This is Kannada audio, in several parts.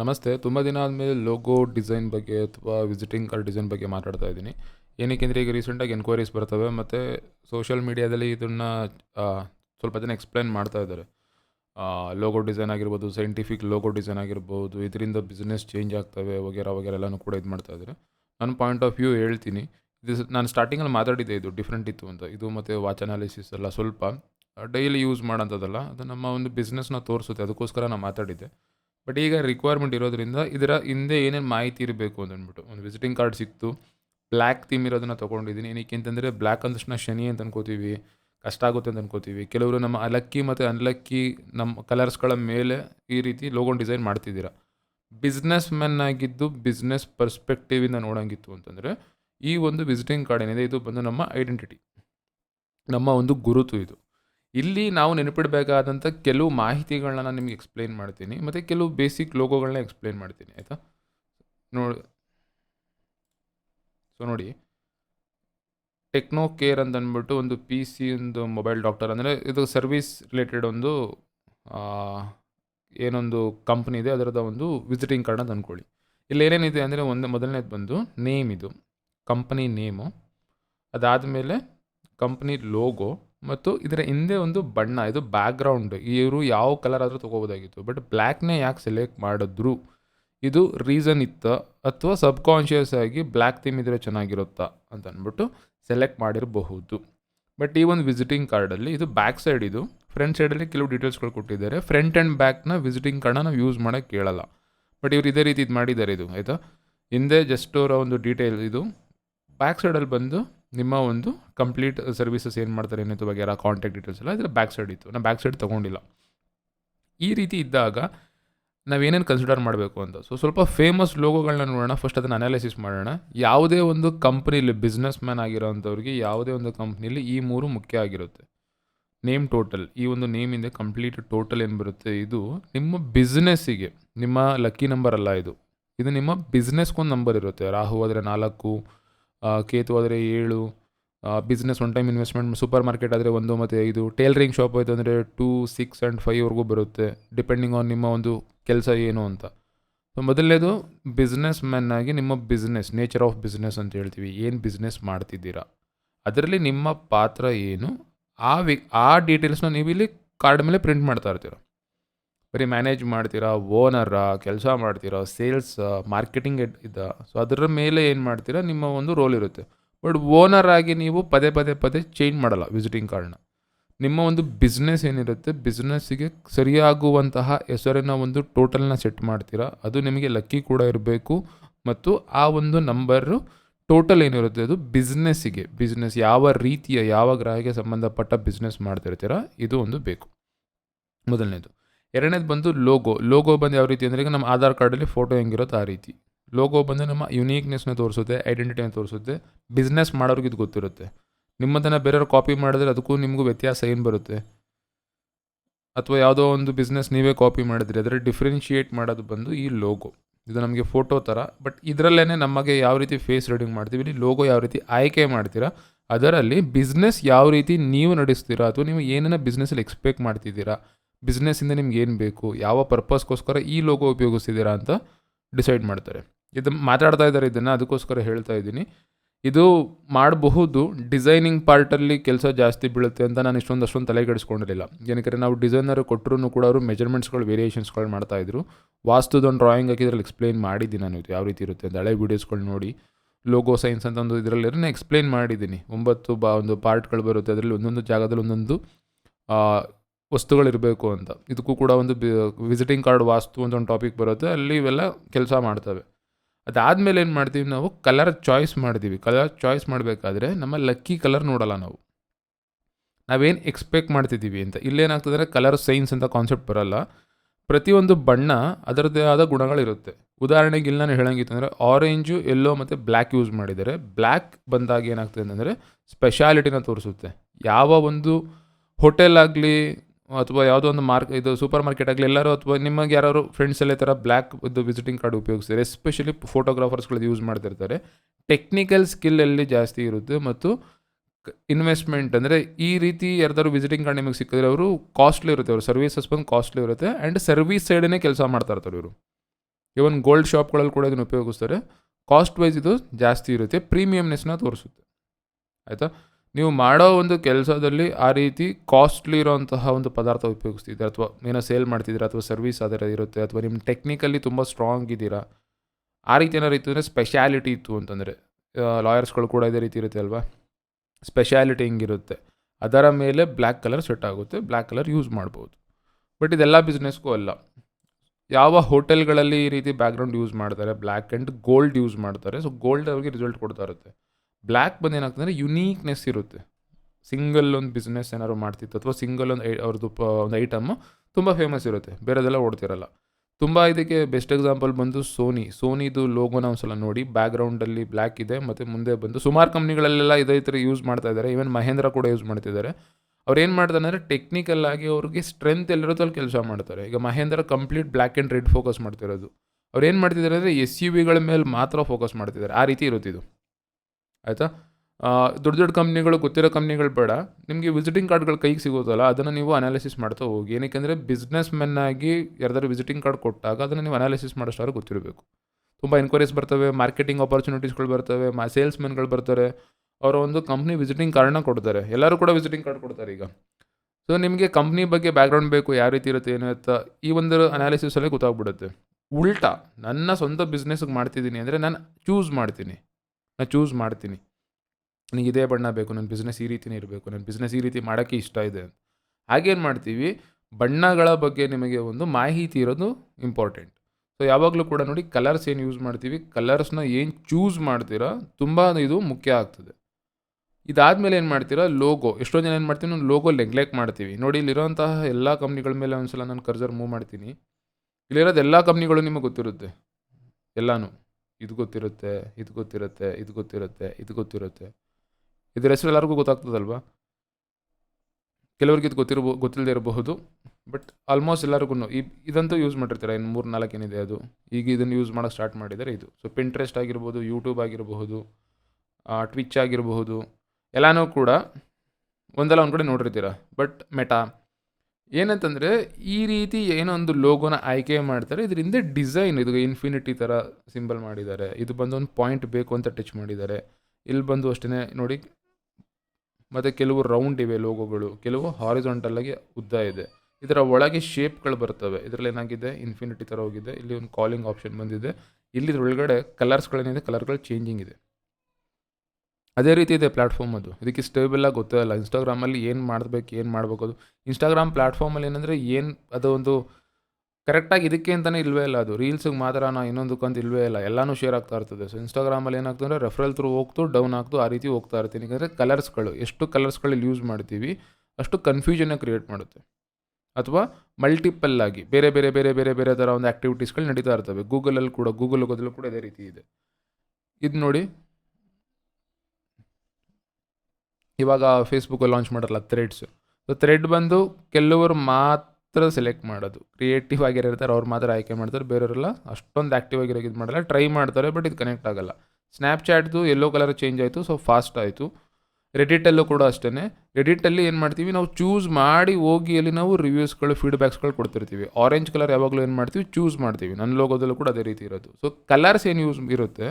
ನಮಸ್ತೆ. ತುಂಬ ದಿನ ಆದಮೇಲೆ ಲೋಗೋ ಡಿಸೈನ್ ಬಗ್ಗೆ ಅಥವಾ ವಿಸಿಟಿಂಗ್ ಕಾರ್ಡ್ ಡಿಸೈನ್ ಬಗ್ಗೆ ಮಾತಾಡ್ತಾ ಇದ್ದೀನಿ. ಏನಕ್ಕೆಂದರೆ ಈಗ ರೀಸೆಂಟಾಗಿ ಎನ್ಕ್ವೈರೀಸ್ ಬರ್ತವೆ ಮತ್ತು ಸೋಷಿಯಲ್ ಮೀಡಿಯಾದಲ್ಲಿ ಇದನ್ನು ಸ್ವಲ್ಪ ಜನ ಎಕ್ಸ್ಪ್ಲೈನ್ ಮಾಡ್ತಾ ಇದ್ದಾರೆ. ಲೋಗೋ ಡಿಸೈನ್ ಆಗಿರ್ಬೋದು ಸೈಂಟಿಫಿಕ್ ಲೋಗೋ ಡಿಸೈನ್ ಆಗಿರ್ಬೋದು, ಇದರಿಂದ ಬಿಸ್ನೆಸ್ ಚೇಂಜ್ ಆಗ್ತವೆ, ವಗೇರ ವಗೇರ ಎಲ್ಲನೂ ಕೂಡ ಇದು ಮಾಡ್ತಾ ಇದ್ದಾರೆ. ನನ್ನ ಪಾಯಿಂಟ್ ಆಫ್ ವ್ಯೂ ಹೇಳ್ತೀನಿ. ಇದು ನಾನು ಸ್ಟಾರ್ಟಿಂಗಲ್ಲಿ ಮಾತಾಡಿದ್ದೆ ಇದು ಡಿಫ್ರೆಂಟ್ ಇತ್ತು ಅಂತ. ಇದು ಮತ್ತು ವಾಚ್ ಅನಾಲಿಸಿಸ್ ಎಲ್ಲ ಸ್ವಲ್ಪ ಡೈಲಿ ಯೂಸ್ ಮಾಡೋಂಥದ್ದಲ್ಲ ಅದು ನಮ್ಮ ಒಂದು ಬಿಸ್ನೆಸ್ನ ತೋರಿಸುತ್ತೆ. ಅದಕ್ಕೋಸ್ಕರ ನಾನು ಮಾತಾಡಿದ್ದೆ. ಬಟ್ ಈಗ ರಿಕ್ವೈರ್ಮೆಂಟ್ ಇರೋದ್ರಿಂದ ಇದರ ಹಿಂದೆ ಏನೇನು ಮಾಹಿತಿ ಇರಬೇಕು ಅಂತ ಅಂದ್ಬಿಟ್ಟು, ಒಂದು ವಿಸಿಟಿಂಗ್ ಕಾರ್ಡ್ ಸಿಕ್ತು ಬ್ಲ್ಯಾಕ್ ಥೀಮ್ ಇರೋದನ್ನ ತೊಗೊಂಡಿದ್ದೀನಿ. ಏನಕ್ಕೆ ಅಂತಂದರೆ ಬ್ಲ್ಯಾಕ್ ಅಂದ ತಕ್ಷಣ ಶನಿ ಅಂತ ಅನ್ಕೋತೀವಿ, ಕಷ್ಟ ಆಗುತ್ತೆ ಅಂತ ಅನ್ಕೋತೀವಿ. ಕೆಲವರು ನಮ್ಮ ಅಲಕ್ಕಿ ಮತ್ತು ಅನ್ಲಕ್ಕಿ ನಮ್ಮ ಕಲರ್ಸ್ಗಳ ಮೇಲೆ ಈ ರೀತಿ ಲೋಗೋನ್ ಡಿಸೈನ್ ಮಾಡ್ತಿದ್ದೀರಾ. ಬಿಸ್ನೆಸ್ ಮೆನ್ ಆಗಿದ್ದು ಬಿಸ್ನೆಸ್ ಪರ್ಸ್ಪೆಕ್ಟಿವಿಂದ ನೋಡೋಂಗಿತ್ತು ಅಂತಂದರೆ, ಈ ಒಂದು ವಿಸಿಟಿಂಗ್ ಕಾರ್ಡ್ ಏನಿದೆ, ಇದು ಬಂದು ನಮ್ಮ ಐಡೆಂಟಿಟಿ ನಮ್ಮ ಒಂದು ಗುರುತು ಇದು. ಇಲ್ಲಿ ನಾವು ನೆನಪಿಡಬೇಕಾದಂಥ ಕೆಲವು ಮಾಹಿತಿಗಳನ್ನ ನಾನು ನಿಮಗೆ ಎಕ್ಸ್ಪ್ಲೈನ್ ಮಾಡ್ತೀನಿ. ಮತ್ತು ಕೆಲವು ಬೇಸಿಕ್ ಲೋಗೋಗಳನ್ನ ಎಕ್ಸ್ಪ್ಲೈನ್ ಮಾಡ್ತೀನಿ, ಆಯಿತಾ? ನೋಡಿ ಸೊ ನೋಡಿ. ಟೆಕ್ನೋ ಕೇರ್ ಅಂತ ಅಂದ್ಬಿಟ್ಟು ಒಂದು ಪಿ ಸಿ ಒಂದು ಮೊಬೈಲ್ ಡಾಕ್ಟರ್ ಅಂದರೆ ಇದು ಸರ್ವಿಸ್ ರಿಲೇಟೆಡ್ ಒಂದು ಏನೊಂದು ಕಂಪ್ನಿ ಇದೆ ಅದರದ ಒಂದು ವಿಸಿಟಿಂಗ್ ಕಾರ್ಡ್ ಅಂತ ಅಂದ್ಕೊಳ್ಳಿ ಇಲ್ಲಿ ಏನೇನಿದೆ ಅಂದರೆ ಒಂದು, ಮೊದಲನೇದು ಬಂದು ನೇಮ್ ಇದು. ಕಂಪನಿ ನೇಮು ಅದಾದಮೇಲೆ ಕಂಪ್ನಿ ಲೋಗೋ ಮತ್ತು ಇದರ ಹಿಂದೆ ಒಂದು ಬಣ್ಣ, ಇದು ಬ್ಯಾಕ್ಗ್ರೌಂಡ್ ಇವರು ಯಾವ ಕಲರ್ ಆದರೂ ತೊಗೋಬೋದಾಗಿತ್ತು. ಬಟ್ ಬ್ಲ್ಯಾಕ್ನೇ ಯಾಕೆ ಸೆಲೆಕ್ಟ್ ಮಾಡಿದ್ರು? ಇದು ರೀಸನ್ ಇತ್ತ. ಅಥವಾ ಸಬ್ಕಾನ್ಷಿಯಸ್ ಆಗಿ ಬ್ಲ್ಯಾಕ್ ಥೀಮ್ ಇದ್ರೆ ಚೆನ್ನಾಗಿರುತ್ತಾ ಅಂತ ಅಂದ್ಬಿಟ್ಟು ಸೆಲೆಕ್ಟ್ ಮಾಡಿರಬಹುದು. ಬಟ್ ಈ ಒಂದು ವಿಸಿಟಿಂಗ್ ಕಾರ್ಡಲ್ಲಿ ಇದು ಬ್ಯಾಕ್ ಸೈಡ್ ಇದು. ಫ್ರಂಟ್ ಸೈಡಲ್ಲಿ ಕೆಲವು ಡೀಟೇಲ್ಸ್ಗಳು ಕೊಟ್ಟಿದ್ದಾರೆ. ಫ್ರಂಟ್ ಆ್ಯಂಡ್ ಬ್ಯಾಕ್ನ ವಿಸಿಟಿಂಗ್ ಕಾರ್ಡನ್ನ ನಾವು ಯೂಸ್ ಮಾಡೋಕ್ಕೆ ಕೇಳಲ್ಲ. ಬಟ್ ಇವ್ರು ಇದೇ ರೀತಿ ಇದು ಮಾಡಿದ್ದಾರೆ ಇದು, ಆಯಿತಾ? ಹಿಂದೆ ಜಸ್ಟ್ ಅವರ ಒಂದು ಡೀಟೇಲ್ ಇದು. ಬ್ಯಾಕ್ ಸೈಡಲ್ಲಿ ಬಂದು ನಿಮ್ಮ ಒಂದು ಕಂಪ್ಲೀಟ್ ಸರ್ವಿಸಸ್ ಏನು ಮಾಡ್ತಾರೆ, ಏನಿತ್ತು ವಗೇರ ಕಾಂಟ್ಯಾಕ್ಟ್ ಡೀಟೇಲ್ಸ್ ಎಲ್ಲ ಇದರ ಬ್ಯಾಕ್ ಸೈಡ್ ಇತ್ತು. ನಾನು ಬ್ಯಾಕ್ ಸೈಡ್ ತೊಗೊಂಡಿಲ್ಲ. ಈ ರೀತಿ ಇದ್ದಾಗ ನಾವೇನೇನು ಕನ್ಸಿಡರ್ ಮಾಡಬೇಕು ಅಂತ. ಸೊ ಸ್ವಲ್ಪ ಫೇಮಸ್ ಲೋಗೋಗಳನ್ನ ನೋಡೋಣ. ಫಸ್ಟ್ ಅದನ್ನು ಅನಾಲಿಸಿಸ್ ಮಾಡೋಣ. ಯಾವುದೇ ಒಂದು ಕಂಪ್ನಿಲಿ ಬಿಸ್ನೆಸ್ ಮ್ಯಾನ್ ಆಗಿರೋಂಥವ್ರಿಗೆ ಯಾವುದೇ ಒಂದು ಕಂಪ್ನಿಲಿ ಈ ಮೂರು ಮುಖ್ಯ ಆಗಿರುತ್ತೆ. ನೇಮ್ ಟೋಟಲ್ ಈ ಒಂದು ನೇಮಿಂದ ಕಂಪ್ಲೀಟ್ ಟೋಟಲ್ ಏನು ಬರುತ್ತೆ? ಇದು ನಿಮ್ಮ ಬಿಸ್ನೆಸ್ಸಿಗೆ ನಿಮ್ಮ ಲಕ್ಕಿ ನಂಬರ್ ಅಲ್ಲ ಇದು. ಇದು ನಿಮ್ಮ ಬಿಸ್ನೆಸ್ಗೊಂದು ನಂಬರ್ ಇರುತ್ತೆ. ರಾಹು ಆದರೆ ನಾಲ್ಕು ಕೇತು ಆದರೆ ಏಳು business one time investment supermarket ಆದರೆ ಒಂದು ಮತ್ತು ಐದು. ಟೇಲರಿಂಗ್ ಶಾಪ್ ಆಯಿತು ಅಂದರೆ ಟೂ ಸಿಕ್ಸ್ ಆ್ಯಂಡ್ ಫೈವ್ವರೆಗೂ ಬರುತ್ತೆ ಡಿಪೆಂಡಿಂಗ್ ಆನ್ ನಿಮ್ಮ ಒಂದು ಕೆಲಸ ಏನು ಅಂತ. ಸೊ ಮೊದಲನೇದು ಬಿಸ್ನೆಸ್ ಮ್ಯಾನ್ ಆಗಿ ನಿಮ್ಮ ಬಿಸ್ನೆಸ್ ನೇಚರ್ ಆಫ್ ಬಿಸ್ನೆಸ್ ಅಂತ ಹೇಳ್ತೀವಿ. ಏನು ಬಿಸ್ನೆಸ್ ಮಾಡ್ತಿದ್ದೀರಾ? ಅದರಲ್ಲಿ ನಿಮ್ಮ ಪಾತ್ರ ಏನು? ಆ ವಿ, ಆ ಡೀಟೇಲ್ಸ್ನ ನೀವು ಇಲ್ಲಿ ಕಾರ್ಡ್ ಮೇಲೆ ಪ್ರಿಂಟ್ ಮಾಡ್ತಾ ಇರ್ತೀರ. ಬರೀ ಮ್ಯಾನೇಜ್ ಮಾಡ್ತೀರಾ ಓನರಾ ಕೆಲಸ ಮಾಡ್ತೀರಾ ಸೇಲ್ಸ್ ಮಾರ್ಕೆಟಿಂಗ್ ಇದ್ದ ಸೊ ಅದರ ಮೇಲೆ ಏನು ಮಾಡ್ತೀರಾ, ನಿಮ್ಮ ಒಂದು ರೋಲ್ ಇರುತ್ತೆ. ಬಟ್ ಓನರ್ ಆಗಿ ನೀವು ಪದೇ ಪದೇ ಪದೇ ಚೇಂಜ್ ಮಾಡಲ್ಲ ವಿಸಿಟಿಂಗ್ ಕಾರ್ಡ್ನ ನಿಮ್ಮ ಒಂದು ಬಿಸ್ನೆಸ್ ಏನಿರುತ್ತೆ ಬಿಸ್ನೆಸ್ಸಿಗೆ ಸರಿಯಾಗುವಂತಹ ಹೆಸರಿನ ಒಂದು ಟೋಟಲ್ನ ಸೆಟ್ ಮಾಡ್ತೀರಾ, ಅದು ನಿಮಗೆ ಲಕ್ಕಿ ಕೂಡ ಇರಬೇಕು. ಮತ್ತು ಆ ಒಂದು ನಂಬರು ಟೋಟಲ್ ಏನಿರುತ್ತೆ, ಅದು ಬಿಸ್ನೆಸ್ಸಿಗೆ ಬಿಸ್ನೆಸ್ ಯಾವ ರೀತಿಯ, ಯಾವ ಗ್ರಹಕ್ಕೆ ಸಂಬಂಧಪಟ್ಟ ಬಿಸ್ನೆಸ್ ಮಾಡ್ತಿರ್ತೀರಾ ಇದು ಒಂದು ಬೇಕು. ಮೊದಲನೇದು. ಎರಡನೇದು ಬಂದು ಲೋಗೋ ಲೋಗೋ ಬಂದು ಯಾವ ರೀತಿ ಅಂದರೆ ನಮ್ಮ ಆಧಾರ್ ಕಾರ್ಡಲ್ಲಿ ಫೋಟೋ ಹೆಂಗಿರುತ್ತೆ ಆ ರೀತಿ. ಲೋಗೋ ಬಂದು ನಮ್ಮ ಯುನೀಕ್ನೆಸ್ನ ತೋರಿಸುತ್ತೆ ಐಡೆಂಟಿಟಿನ ತೋರಿಸುತ್ತೆ ಬಿಸ್ನೆಸ್ ಮಾಡೋರಿಗೆ ಇದು ಗೊತ್ತಿರುತ್ತೆ. ನಿಮ್ಮದನ್ನು ಬೇರೆಯವ್ರು ಕಾಪಿ ಮಾಡಿದ್ರೆ ಅದಕ್ಕೂ ನಿಮಗೂ ವ್ಯತ್ಯಾಸ ಏನು ಬರುತ್ತೆ? ಅಥವಾ ಯಾವುದೋ ಒಂದು ಬಿಸ್ನೆಸ್ ನೀವೇ ಕಾಪಿ ಮಾಡಿದ್ರೆ ಅದರ ಡಿಫ್ರೆನ್ಷಿಯೇಟ್ ಮಾಡೋದು ಬಂದು ಈ ಲೋಗೋ ಇದು ನಮಗೆ ಫೋಟೋ ಥರ ಬಟ್ ಇದರಲ್ಲೇ ನಮಗೆ ಯಾವ ರೀತಿ ಫೇಸ್ ರೀಡಿಂಗ್ ಮಾಡ್ತೀವಿ, ಇಲ್ಲಿ ಲೋಗೋ ಯಾವ ರೀತಿ ಆಯ್ಕೆ ಮಾಡ್ತೀರಾ, ಅದರಲ್ಲಿ ಬಿಸ್ನೆಸ್ ಯಾವ ರೀತಿ ನೀವು ನಡೆಸ್ತೀರಾ, ಅಥವಾ ನೀವು ಏನನ್ನ ಬಿಸ್ನೆಸ್ಸಲ್ಲಿ ಎಕ್ಸ್ಪೆಕ್ಟ್ ಮಾಡ್ತಿದ್ದೀರಾ ಬಿಸ್ನೆಸ್ಸಿಂದ ನಿಮ್ಗೆ ಏನು ಬೇಕು, ಯಾವ ಪರ್ಪಸ್ಗೋಸ್ಕರ ಈ ಲೋಗೋ ಉಪಯೋಗಿಸ್ತಿದ್ದೀರಾ ಅಂತ ಡಿಸೈಡ್ ಮಾಡ್ತಾರೆ. ಇದು ಮಾತಾಡ್ತಾ ಇದ್ದಾರೆ, ಇದನ್ನು ಅದಕ್ಕೋಸ್ಕರ ಹೇಳ್ತಾ ಇದ್ದೀನಿ. ಇದು ಮಾಡಬಹುದು, ಡಿಸೈನಿಂಗ್ ಪಾರ್ಟಲ್ಲಿ ಕೆಲಸ ಜಾಸ್ತಿ ಬೀಳುತ್ತೆ ಅಂತ ನಾನು ಇಷ್ಟೊಂದು ಅಷ್ಟೊಂದು ತಲೆ ಕೆಡಿಸ್ಕೊಂಡಿರಲಿಲ್ಲ ಏನಕ್ಕೆ ನಾವು ಡಿಸೈನರ್ ಕೊಟ್ಟರು ಕೂಡ ಅವರು ಮೆಜರ್ಮೆಂಟ್ಸ್ಗಳು, ವೇರಿಯೇಷನ್ಸ್ಗಳು ಮಾಡ್ತಾ ಇದ್ರು. ವಾಸ್ತುದೊಂದು ಡ್ರಾಯಿಂಗ್ ಹಾಕಿದ್ರಲ್ಲಿ ಎಕ್ಸ್ಪ್ಲೈನ್ ಮಾಡಿದ್ದೀನಿ ನಾನು ಇದು, ಯಾವ ರೀತಿ ಇರುತ್ತೆ ಅಂತ. ಹಳೆ ವೀಡಿಯೋಸ್ಗಳು ನೋಡಿ, ಲೋಗೋ ಸೈನ್ಸ್ ಅಂತ ಒಂದು ಇದರಲ್ಲಿ ಎಕ್ಸ್ಪ್ಲೈನ್ ಮಾಡಿದ್ದೀನಿ. ಒಂಬತ್ತು ಬಾ, ಒಂದು ಪಾರ್ಟ್ಗಳು ಬರುತ್ತೆ. ಅದರಲ್ಲಿ ಒಂದೊಂದು ಜಾಗದಲ್ಲಿ ಒಂದೊಂದು ವಸ್ತುಗಳಿರಬೇಕು ಅಂತ. ಇದಕ್ಕೂ ಕೂಡ ಒಂದು ವಿಸಿಟಿಂಗ್ ಕಾರ್ಡ್ ವಾಸ್ತು ಅಂತ ಒಂದು ಟಾಪಿಕ್ ಬರುತ್ತೆ. ಅಲ್ಲಿ ಇವೆಲ್ಲ ಕೆಲಸ ಮಾಡ್ತವೆ. ಅದಾದಮೇಲೆ ಏನು ಮಾಡ್ತೀವಿ ನಾವು? ಕಲರ್ ಚಾಯ್ಸ್ ಮಾಡ್ತೀವಿ. ಕಲರ್ ಚಾಯ್ಸ್ ಮಾಡಬೇಕಾದ್ರೆ ನಮ್ಮ ಲಕ್ಕಿ ಕಲರ್ ನೋಡಲ್ಲ ನಾವು. ನಾವೇನು ಎಕ್ಸ್ಪೆಕ್ಟ್ ಮಾಡ್ತಿದ್ದೀವಿ ಅಂತ. ಇಲ್ಲೇನಾಗ್ತದೆ ಕಲರ್ ಸೈನ್ಸ್ ಅಂತ ಕಾನ್ಸೆಪ್ಟ್ ಬರಲ್ಲ. ಪ್ರತಿಯೊಂದು ಬಣ್ಣ ಅದರದ್ದೇ ಆದ ಗುಣಗಳಿರುತ್ತೆ. ಉದಾಹರಣೆಗೆ ಇಲ್ಲಿ ನಾನು ಹೇಳಂಗಿತ್ತು ಅಂದರೆ ಆರೆಂಜು ಎಲ್ಲೋ ಮತ್ತು ಬ್ಲ್ಯಾಕ್ ಯೂಸ್ ಮಾಡಿದರೆ ಬ್ಲ್ಯಾಕ್ ಬಂದಾಗ ಏನಾಗ್ತದೆ ಅಂತಂದರೆ ಸ್ಪೆಷಾಲಿಟಿನ ತೋರಿಸುತ್ತೆ. ಯಾವ ಒಂದು ಹೋಟೆಲ್ ಆಗಲಿ ಅಥವಾ ಯಾವುದೋ ಒಂದು ಮಾರ್ಕ್, ಇದು ಸೂಪರ್ ಮಾರ್ಕೆಟ್ ಆಗಲಿ, ಎಲ್ಲರೂ ಅಥವಾ ನಿಮಗೆ ಯಾರು ಫ್ರೆಂಡ್ಸ್ ಎಲ್ಲ ಥರ ಬ್ಲ್ಯಾಕ್ ಇದು ವಿಸಿಟಿಂಗ್ ಕಾರ್ಡ್ ಉಪಯೋಗಿಸ್ತಾರೆ ಎಸ್ಪೆಷಲಿ ಫೋಟೋಗ್ರಾಫರ್ಸ್ಗಳು ಯೂಸ್ ಮಾಡ್ತಿರ್ತಾರೆ. ಟೆಕ್ನಿಕಲ್ ಸ್ಕಿಲ್ ಅಲ್ಲಿ ಜಾಸ್ತಿ ಇರುತ್ತೆ ಮತ್ತು ಇನ್ವೆಸ್ಟ್ಮೆಂಟ್ ಅಂದರೆ ಈ ರೀತಿ ಯಾರ್ದಾದ್ರು ವಿಸಿಟಿಂಗ್ ಕಾರ್ಡ್ ನಿಮಗೆ ಸಿಕ್ಕಿದ್ರೆ ಅವರು ಕಾಸ್ಟ್ಲಿ ಇರುತ್ತೆ, ಅವರು ಸರ್ವಿಸಸ್ ಬಂದು ಕಾಸ್ಟ್ಲಿ ಇರುತ್ತೆ ಆ್ಯಂಡ್ ಸರ್ವಿಸ್ ಸೈಡೇ ಕೆಲಸ ಮಾಡ್ತಾ ಇರ್ತಾರೆ ಇವರು. ಇವನ್ ಗೋಲ್ಡ್ ಶಾಪ್ಗಳಲ್ಲಿ ಕೂಡ ಇದನ್ನು ಉಪಯೋಗಿಸ್ತಾರೆ. ಕಾಸ್ಟ್ ವೈಸ್ ಇದು ಜಾಸ್ತಿ ಇರುತ್ತೆ ಪ್ರೀಮಿಯಮ್ನೆಸ್ನ ತೋರಿಸುತ್ತೆ. ಆಯಿತಾ? ನೀವು ಮಾಡೋ ಒಂದು ಕೆಲಸದಲ್ಲಿ ಆ ರೀತಿ ಕಾಸ್ಟ್ಲಿ ಇರೋಂತಹ ಒಂದು ಪದಾರ್ಥ ಉಪಯೋಗಿಸ್ತಿದ್ದೀರಾ? ಅಥವಾ ಏನೋ ಸೇಲ್ ಮಾಡ್ತಿದ್ದೀರಾ? ಅಥವಾ ಸರ್ವಿಸ್ ಅದರ ಇರುತ್ತೆ? ಅಥವಾ ನಿಮ್ಮ ಟೆಕ್ನಿಕಲ್ಲಿ ತುಂಬ ಸ್ಟ್ರಾಂಗ್ ಇದ್ದೀರಾ? ಆ ರೀತಿ ಏನಾರು ಇತ್ತು ಅಂದರೆ ಸ್ಪೆಷಾಲಿಟಿ ಇತ್ತು ಅಂತಂದರೆ. ಲಾಯರ್ಸ್ಗಳು ಕೂಡ ಇದೇ ರೀತಿ ಇರುತ್ತೆ ಅಲ್ವಾ? ಸ್ಪೆಷಾಲಿಟಿ ಹಿಂಗಿರುತ್ತೆ. ಅದರ ಮೇಲೆ ಬ್ಲ್ಯಾಕ್ ಕಲರ್ ಸೆಟ್ ಆಗುತ್ತೆ. ಬ್ಲ್ಯಾಕ್ ಕಲರ್ ಯೂಸ್ ಮಾಡ್ಬೋದು. ಬಟ್ ಇದೆಲ್ಲ ಬಿಸ್ನೆಸ್ಗೂ ಅಲ್ಲ. ಯಾವ ಹೋಟೆಲ್ಗಳಲ್ಲಿ ಈ ರೀತಿ ಬ್ಯಾಕ್ಗ್ರೌಂಡ್ ಯೂಸ್ ಮಾಡ್ತಾರೆ? ಬ್ಲ್ಯಾಕ್ ಆ್ಯಂಡ್ ಗೋಲ್ಡ್ ಯೂಸ್ ಮಾಡ್ತಾರೆ. ಸೊ ಗೋಲ್ಡ್ ಅವ್ರಿಗೆ ರಿಸಲ್ಟ್ ಕೊಡ್ತಾ ಇರುತ್ತೆ. ಬ್ಲ್ಯಾಕ್ ಬಂದು ಏನಾಗ್ತದೆ ಯುನೀಕ್ನೆಸ್ ಇರುತ್ತೆ. ಸಿಂಗಲ್ ಒಂದು ಬಿಸ್ನೆಸ್ ಏನಾದ್ರು ಮಾಡ್ತಿತ್ತು ಅಥವಾ ಸಿಂಗಲ್ ಒಂದು ಅವ್ರದ್ದು ಒಂದು ಐಟಮ್ಮು ತುಂಬ ಫೇಮಸ್ ಇರುತ್ತೆ. ಬೇರೆದೆಲ್ಲ ಓಡ್ತಿರಲ್ಲ. ತುಂಬ ಇದಕ್ಕೆ ಬೆಸ್ಟ್ ಎಕ್ಸಾಂಪಲ್ ಬಂದು ಸೋನಿ ಸೋನಿದು ಲೋಗೋನ ಒಂದ್ಸಲ ನೋಡಿ. ಬ್ಯಾಕ್ಗ್ರೌಂಡಲ್ಲಿ ಬ್ಲ್ಯಾಕ್ ಇದೆ. ಮತ್ತು ಮುಂದೆ ಬಂದು ಸುಮಾರು ಕಂಪ್ನಿಗಳಲ್ಲೆಲ್ಲ ಇದೇ ಥರ ಯೂಸ್ ಮಾಡ್ತಾ ಇದ್ದಾರೆ. ಈವನ್ ಮಹೇಂದ್ರ ಕೂಡ ಯೂಸ್ ಮಾಡ್ತಿದ್ದಾರೆ. ಅವ್ರು ಏನು ಮಾಡ್ತಾರೆ ಅಂದರೆ ಟೆಕ್ನಿಕಲ್ ಆಗಿ ಅವ್ರಿಗೆ ಸ್ಟ್ರೆಂತ್ ಎಲ್ಲಿರುತ್ತೋ ಅಲ್ಲಿ ಕೆಲಸ ಮಾಡ್ತಾರೆ. ಈಗ Mahindra complete black and red focus ಮಾಡ್ತಿರೋದು. ಅವ್ರು ಏನು ಮಾಡ್ತಿದ್ದಾರೆ ಅಂದರೆ ಎಸ್ ಯು ವಿಗಳ ಮೇಲೆ ಮಾತ್ರ ಫೋಕಸ್ ಮಾಡ್ತಿದ್ದಾರೆ. ಆ ರೀತಿ ಇರುತ್ತೆ ಇದು ಆಯಿತಾ? ದೊಡ್ಡ ದೊಡ್ಡ ಕಂಪ್ನಿಗಳು, ಗೊತ್ತಿರೋ ಕಂಪ್ನಿಗಳು ಬೇಡ. ನಿಮಗೆ ವಿಸಿಟಿಂಗ್ ಕಾರ್ಡ್ಗಳು ಕೈಗೆ ಸಿಗೋದಲ್ಲ, ಅದನ್ನು ನೀವು ಅನಾಲಿಸಿಸ್ ಮಾಡ್ತಾ ಹೋಗಿ. ಏನಕ್ಕೆಂದರೆ ಬಿಸ್ನೆಸ್ ಮೆನ್ ಆಗಿ ಯಾರ್ದಾದ್ರು ವಿಸಿಟಿಂಗ್ ಕಾರ್ಡ್ ಕೊಟ್ಟಾಗ ಅದನ್ನು ನೀವು ಅನಾಲಿಸಿಸ್ ಮಾಡೋಷ್ಟು ಗೊತ್ತಿರಬೇಕು. ತುಂಬ ಎನ್ಕ್ವೈರೀಸ್ ಬರ್ತವೆ ಮಾರ್ಕೆಟಿಂಗ್ ಆಪರ್ಚುನಿಟೀಸ್ಗಳು ಬರ್ತವೆ, ಮಾ ಸೇಲ್ಸ್ ಮೆನ್ಗಳು ಬರ್ತಾರೆ. ಅವರ ಒಂದು ಕಂಪ್ನಿ ವಿಸಿಟಿಂಗ್ ಕಾರ್ಡ್ನ ಕೊಡ್ತಾರೆ. ಎಲ್ಲರೂ ಕೂಡ ವಿಸಿಟಿಂಗ್ ಕಾರ್ಡ್ ಕೊಡ್ತಾರೆ ಈಗ. ಸೊ ನಿಮಗೆ ಕಂಪ್ನಿ ಬಗ್ಗೆ ಬ್ಯಾಕ್ಗ್ರೌಂಡ್ ಬೇಕು, ಯಾವ ರೀತಿ ಇರುತ್ತೆ, ಏನು ಅಂತ ಈ ಒಂದು ಅನಾಲಿಸಿಸಲ್ಲೇ ಗೊತ್ತಾಗ್ಬಿಡುತ್ತೆ. ಉಲ್ಟಾ, ನನ್ನ ಸ್ವಂತ ಬಿಸ್ನೆಸ್ಗೆ ಮಾಡ್ತಿದ್ದೀನಿ ಅಂದರೆ, ನಾನು ಚೂಸ್ ಮಾಡ್ತೀನಿ. ನಾನು ಚೂಸ್ ಮಾಡ್ತೀನಿ. ನನಗೆ ಇದೇ ಬಣ್ಣ ಬೇಕು ನನ್ನ ಬಿಸ್ನೆಸ್ ಈ ರೀತಿನೇ ಇರಬೇಕು ನನ್ನ ಬಿಸ್ನೆಸ್ ಈ ರೀತಿ ಮಾಡೋಕ್ಕೆ ಇಷ್ಟ ಇದೆ ಹಾಗೇನು ಮಾಡ್ತೀವಿ? ಬಣ್ಣಗಳ ಬಗ್ಗೆ ನಿಮಗೆ ಒಂದು ಮಾಹಿತಿ ಇರೋದು ಇಂಪಾರ್ಟೆಂಟ್ ಸೊ ಯಾವಾಗಲೂ ಕೂಡ ನೋಡಿ ಕಲರ್ಸ್ ಏನು ಯೂಸ್ ಮಾಡ್ತೀವಿ ಕಲರ್ಸ್ನ ಏನು ಚೂಸ್ ಮಾಡ್ತೀರಾ, ತುಂಬ ಇದು ಮುಖ್ಯ ಆಗ್ತದೆ. ಇದಾದಮೇಲೆ ಏನು ಮಾಡ್ತೀರಾ? ಲೋಗೋ ಎಷ್ಟೊಂದು ಜನ ಏನು ಮಾಡ್ತೀವಿ ನಾನು ಲೋಗೋ ನೆಗ್ಲೆಕ್ಟ್ ಮಾಡ್ತೀವಿ. ನೋಡಿ ಇಲ್ಲಿರೋಂತಹ ಎಲ್ಲ ಕಂಪ್ನಿಗಳ ಮೇಲೆ ಒಂದ್ಸಲ ನಾನು ಕರ್ಸರ್ ಮೂವ್ ಮಾಡ್ತೀನಿ. ಇಲ್ಲಿರೋದು ಎಲ್ಲ ಕಂಪ್ನಿಗಳು ನಿಮಗೆ ಗೊತ್ತಿರುತ್ತೆ. ಎಲ್ಲನೂ. ಇದು ಗೊತ್ತಿರುತ್ತೆ ಇದು ಗೊತ್ತಿರುತ್ತೆ ಇದು ಗೊತ್ತಿರುತ್ತೆ ಇದು ಗೊತ್ತಿರುತ್ತೆ. ಇದರ ಹೆಸರು ಎಲ್ಲರಿಗೂ ಗೊತ್ತಾಗ್ತದಲ್ವಾ? ಕೆಲವರಿಗೆ ಇದು ಗೊತ್ತಿರಬೋ ಗೊತ್ತಿಲ್ಲದೆ ಇರಬಹುದು ಬಟ್ ಆಲ್ಮೋಸ್ಟ್ ಎಲ್ಲರಿಗೂ ಈ, ಇದಂತೂ ಯೂಸ್ ಮಾಡಿರ್ತಾರೆ? ಇನ್ನು ಮೂರು ನಾಲ್ಕು ಏನಿದೆ ಅದು? ಈಗ ಇದನ್ನು ಯೂಸ್ ಮಾಡೋಕ್ಕೆ ಸ್ಟಾರ್ಟ್ ಮಾಡಿದರೆ ಇದು. ಸೊ ಪಿಂಟ್ರೆಸ್ಟ್ ಆಗಿರ್ಬೋದು ಯೂಟ್ಯೂಬ್ ಆಗಿರಬಹುದು ಟ್ವಿಚ್ ಆಗಿರಬಹುದು, ಎಲ್ಲನೂ ಕೂಡ ಒಂದಲ್ಲ ಒಂದು ಕಡೆ ನೋಡಿರ್ತೀರ? ಬಟ್ ಮೆಟಾ ಏನಂತಂದರೆ, ಈ ರೀತಿ ಏನೋ ಒಂದು ಲೋಗೋನ ಆಯ್ಕೆ ಮಾಡ್ತಾರೆ. ಇದರಿಂದ ಡಿಸೈನ್ ಇದು ಇನ್ಫಿನಿಟಿ ಥರ ಸಿಂಬಲ್ ಮಾಡಿದ್ದಾರೆ. ಇದು ಬಂದು ಒಂದು ಪಾಯಿಂಟ್ ಬೇಕು ಅಂತ ಟಚ್ ಮಾಡಿದ್ದಾರೆ. ಇಲ್ಲಿ ಬಂದು ಅಷ್ಟೇ ನೋಡಿ. ಮತ್ತು ಕೆಲವು ರೌಂಡ್ ಇವೆ ಲೋಗೋಗಳು. ಕೆಲವು ಹಾರಿಜಾಂಟಲಾಗಿ ಉದ್ದ ಇದೆ. ಇದರ ಒಳಗೆ ಶೇಪ್ಗಳು ಬರ್ತವೆ. ಇದರಲ್ಲಿ ಏನಾಗಿದೆ? ಇನ್ಫಿನಿಟಿ ಥರ ಹೋಗಿದೆ. ಇಲ್ಲಿ ಒಂದು ಕಾಲಿಂಗ್ ಆಪ್ಷನ್ ಬಂದಿದೆ. ಇಲ್ಲಿ ಒಳಗಡೆ ಕಲರ್ಸ್ಗಳೇನಿದೆ ಕಲರ್ಗಳು ಚೇಂಜಿಂಗ್ ಇದೆ. ಅದೇ ರೀತಿ ಇದೆ ಪ್ಲ್ಯಾಟ್ಫಾರ್ಮ್ ಅದು. ಇದಕ್ಕೆ ಸ್ಟೇಬಲಾಗಿ ಗೊತ್ತೇ ಇಲ್ಲ. ಇನ್ಸ್ಟಾಗ್ರಾಮಲ್ಲಿ ಏನು ಮಾಡಬೇಕು ಏನು ಮಾಡಬೇಕು ಅದು. ಇನ್ಸ್ಟಾಗ್ರಾಮ್ ಪ್ಲ್ಯಾಟ್ಫಾರ್ಮಲ್ಲಿ ಏನಂದರೆ ಏನು ಅದು ಒಂದು ಕರೆಕ್ಟಾಗಿ ಇದಕ್ಕೆ ಅಂತಲೇ ಇಲ್ವೇ ಇಲ್ಲ ಅದು. ರೀಲ್ಸಿಗೆ ಮಾತ್ರ ನಾ ಇನ್ನೊಂದಕ್ಕಂತ ಇಲ್ವೇ ಇಲ್ಲ. ಎಲ್ಲನೂ ಶೇರ್ ಆಗ್ತಾ ಇರ್ತದೆ. ಸೊ ಇನ್ಸ್ಟಾಗ್ರಾಮಲ್ಲಿ ಏನಾಗ್ತದೆ ಅಂದರೆ ರೆಫರಲ್ ಥ್ರೂ ಹೋಗ್ತು ಡೌನ್ ಆಗ್ತು, ಆ ರೀತಿ ಹೋಗ್ತಾ ಇರ್ತೀನಿ. ಯಾಕಂದರೆ ಕಲರ್ಸ್ಗಳು ಎಷ್ಟು ಕಲರ್ಸ್ಗಳಲ್ಲಿ ಯೂಸ್ ಮಾಡ್ತೀವಿ, ಅಷ್ಟು ಕನ್ಫ್ಯೂಷನ್ನ ಕ್ರಿಯೇಟ್ ಮಾಡುತ್ತೆ. ಅಥವಾ ಮಲ್ಟಿಪಲ್ ಆಗಿ, ಬೇರೆ ಬೇರೆ ಬೇರೆ ಬೇರೆ ಬೇರೆ ಥರ ಒಂದು ಆ್ಯಕ್ಟಿವಿಟೀಸ್ಗಳು ನಡೀತಾ ಇರ್ತವೆ. ಗೂಗಲಲ್ಲಿ ಕೂಡ ಗೂಗಲ್ ಹೋಗೋದ್ರಲ್ಲೂ ಕೂಡ ಇದೇ ರೀತಿ ಇದೆ. ಇದು ನೋಡಿ ಇವಾಗ ಫೇಸ್ಬುಕ್ಕಲ್ಲಿ ಲಾಂಚ್ ಮಾಡಲ್ಲ ಥ್ರೆಡ್ಸ್ ಸೊ ಥ್ರೆಡ್ ಬಂದು ಕೆಲವರು ಮಾತ್ರ ಸೆಲೆಕ್ಟ್ ಮಾಡೋದು. ಕ್ರಿಯೇಟಿವ್ ಆಗಿರ್ತಾರೆ ಅವ್ರು ಮಾತ್ರ ಆಯ್ಕೆ ಮಾಡ್ತಾರೆ. ಬೇರೆಯವರೆಲ್ಲ ಅಷ್ಟೊಂದು ಆ್ಯಕ್ಟಿವ್ ಆಗಿರೋ ಇದು ಮಾಡಲ್ಲ. ಟ್ರೈ ಮಾಡ್ತಾರೆ ಬಟ್ ಇದು ಕನೆಕ್ಟ್ ಆಗಲ್ಲ. ಸ್ನ್ಯಾಪ್ಚಾಟ್ದು ಎಲ್ಲೋ ಕಲರ್ ಚೇಂಜ್ ಆಯಿತು ಸೊ ಫಾಸ್ಟ್ ಆಯಿತು. ರೆಡಿಟಲ್ಲೂ ಕೂಡ ಅಷ್ಟೇ ರೆಡಿಟಲ್ಲಿ ಏನು ಮಾಡ್ತೀವಿ, ನಾವು ಚೂಸ್ ಮಾಡಿ ಹೋಗಿ ಅಲ್ಲಿ ನಾವು ರಿವ್ಯೂಸ್ಗಳು ಫೀಡ್ಬ್ಯಾಕ್ಸ್ಗಳು ಕೊಡ್ತಿರ್ತೀವಿ. ಆರೆಂಜ್ ಕಲರ್ ಯಾವಾಗಲೂ ಏನು ಮಾಡ್ತೀವಿ ಚೂಸ್ ಮಾಡ್ತೀವಿ. ನನ್ನ ಲೋಗೋದಲ್ಲೂ ಕೂಡ ಅದೇ ರೀತಿ ಇರೋದು. ಸೊ ಕಲರ್ಸ್ ಏನು ಯೂಸ್ ಇರುತ್ತೆ,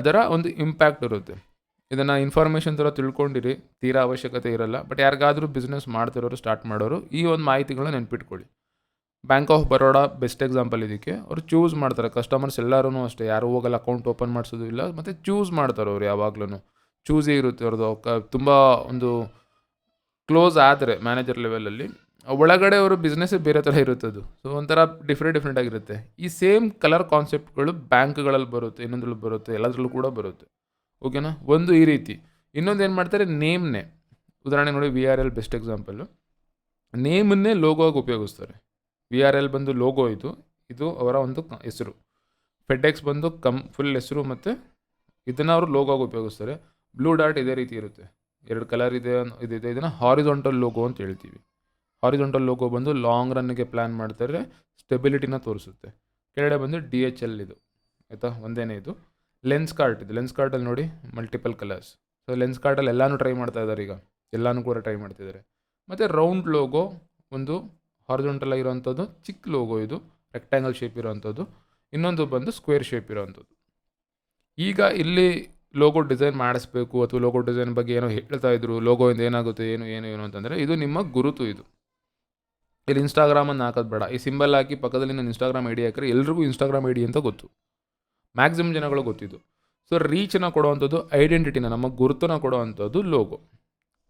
ಅದರ ಒಂದು ಇಂಪ್ಯಾಕ್ಟ್ ಇರುತ್ತೆ. ಇದನ್ನು ಇನ್ಫಾರ್ಮೇಷನ್ ಥರ ತಿಳ್ಕೊಂಡಿರಿ, ತೀರಾ ಅವಶ್ಯಕತೆ ಇರಲ್ಲ. ಬಟ್ ಯಾರಿಗಾದರೂ ಬಿಸ್ನೆಸ್ ಮಾಡ್ತಿರೋರು ಸ್ಟಾರ್ಟ್ ಮಾಡೋರು, ಈ ಒಂದು ಮಾಹಿತಿಗಳನ್ನ ನೆನ್ಪಿಟ್ಕೊಳ್ಳಿ. Bank of Baroda best example ಇದಕ್ಕೆ. ಅವ್ರು ಚೂಸ್ ಮಾಡ್ತಾರೆ. ಕಸ್ಟಮರ್ಸ್ ಎಲ್ಲರೂ ಅಷ್ಟೇ. ಯಾರು ಹೋಗಲ್ಲ ಅಕೌಂಟ್ ಓಪನ್ ಮಾಡಿಸೋದು ಇಲ್ಲ. ಮತ್ತು ಚೂಸ್ ಮಾಡ್ತಾರೆ ಅವ್ರು ಯಾವಾಗ್ಲೂ ಚೂಸೇ ಇರುತ್ತೆ ಅವ್ರದ್ದು ಕ ತುಂಬ ಒಂದು ಕ್ಲೋಸ್ ಆದರೆ ಮ್ಯಾನೇಜರ್ ಲೆವೆಲಲ್ಲಿ ಒಳಗಡೆ ಅವರು ಬಿಸ್ನೆಸ್ಸೇ ಬೇರೆ ಥರ ಇರುತ್ತದು ಸೊ ಒಂಥರ ಡಿಫ್ರೆಂಟ್ ಡಿಫ್ರೆಂಟ್ ಆಗಿರುತ್ತೆ. ಈ ಸೇಮ್ ಕಲರ್ ಕಾನ್ಸೆಪ್ಟ್ಗಳು ಬ್ಯಾಂಕ್ಗಳಲ್ಲಿ ಬರುತ್ತೆ, ಇನ್ನೊಂದ್ರಲ್ಲಿ ಬರುತ್ತೆ, ಎಲ್ಲದರಲ್ಲೂ ಕೂಡ ಬರುತ್ತೆ. ಓಕೆನಾ? ಒಂದು ಈ ರೀತಿ. ಇನ್ನೊಂದು ಏನು ಮಾಡ್ತಾರೆ? ನೇಮ್ನೇ ಉದಾಹರಣೆ ನೋಡಿ V R L best example ನೇಮನ್ನೇ logo ಆಗಿ ಉಪಯೋಗಿಸ್ತಾರೆ. ವಿ ಆರ್ ಎಲ್ ಬಂದು ಲೋಗೋ ಇದು. ಇದು ಅವರ ಒಂದು ಹೆಸರು. ಫೆಡೆಕ್ಸ್ ಬಂದು ಕಮ್ ಫುಲ್ ಹೆಸರು ಮತ್ತು ಇದನ್ನು ಅವರು ಲೋಗೋ ಆಗಿ ಉಪಯೋಗಿಸ್ತಾರೆ. ಬ್ಲೂ ಡಾಟ್ ಇದೇ ರೀತಿ ಇರುತ್ತೆ. ಎರಡು ಕಲರ್ ಇದೆ ಇದಿದೆ ಇದನ್ನು ಹಾರಿಜಾಂಟಲ್ ಲೋಗೋ ಅಂತ ಹೇಳ್ತೀವಿ. ಹಾರಿಜಾಂಟಲ್ ಲೋಗೋ ಬಂದು ಲಾಂಗ್ ರನ್ನಿಗೆ ಪ್ಲ್ಯಾನ್ ಮಾಡ್ತಾರೆ. ಸ್ಟೆಬಿಲಿಟಿನ ತೋರಿಸುತ್ತೆ. ಕೆಳಗಡೆ ಬಂದು ಡಿ ಎಚ್ ಎಲ್ ಇದು. ಆಯಿತಾ? ಒಂದೇನೇ ಇದು. ಲೆನ್ಸ್ ಕಾರ್ಟ್ ಇದು. ಲೆನ್ಸ್ ಕಾರ್ಟಲ್ಲಿ ನೋಡಿ ಮಲ್ಟಿಪಲ್ ಕಲರ್ಸ್ ಸೊ ಲೆನ್ಸ್ ಕಾರ್ಟಲ್ಲಿ ಎಲ್ಲನೂ ಟ್ರೈ ಮಾಡ್ತಾ ಇದ್ದಾರೆ ಈಗ. ಎಲ್ಲನೂ ಕೂಡ ಟ್ರೈ ಮಾಡ್ತಿದ್ದಾರೆ ಮತ್ತು ರೌಂಡ್ ಲೋಗೋ ಒಂದು ಹಾರ್ಜೊಂಟಲ್ ಆಗಿರೋವಂಥದ್ದು ಚಿಕ್ಕ ಲೋಗೋ ಇದು ರೆಕ್ಟ್ಯಾಂಗಲ್ ಶೇಪ್ ಇರೋವಂಥದ್ದು ಇನ್ನೊಂದು ಬಂದು ಸ್ಕ್ವೇರ್ ಶೇಪ್ ಇರೋವಂಥದ್ದು ಈಗ ಇಲ್ಲಿ ಲೋಗೋ ಡಿಸೈನ್ ಮಾಡಿಸ್ಬೇಕು ಅಥವಾ ಲೋಗೋ ಡಿಸೈನ್ ಬಗ್ಗೆ ಏನೋ ಹೇಳ್ತಾ ಇದ್ರು ಲೋಗೋಯಿಂದ ಏನಾಗುತ್ತೆ, ಏನು ಏನು ಏನು ಅಂತಂದರೆ ಇದು ನಿಮ್ಮ ಗುರುತು ಇದು. ಇಲ್ಲಿ ಇನ್ಸ್ಟಾಗ್ರಾಮನ್ನು ಹಾಕೋದು ಬೇಡ. ಈ ಸಿಂಬಲ್ ಹಾಕಿ ಪಕ್ಕದಲ್ಲಿ ನಾನು ಇನ್ಸ್ಟಾಗ್ರಾಮ್ ಐ ಡಿ ಹಾಕಿದ್ರೆ ಎಲ್ರಿಗೂ ಇನ್ಸ್ಟಾಗ್ರಾಮ್ ಐ ಡಿ ಅಂತ ಗೊತ್ತು. ಮ್ಯಾಕ್ಸಿಮಮ್ ಜನಗಳು ಗೊತ್ತಿದ್ದು. ಸೊ ರೀಚನ್ನು ಕೊಡುವಂಥದ್ದು ಐಡೆಂಟಿಟಿನ ನಮ್ಮ ಗುರುತನ್ನು ಕೊಡುವಂಥದ್ದು ಲೋಗೋ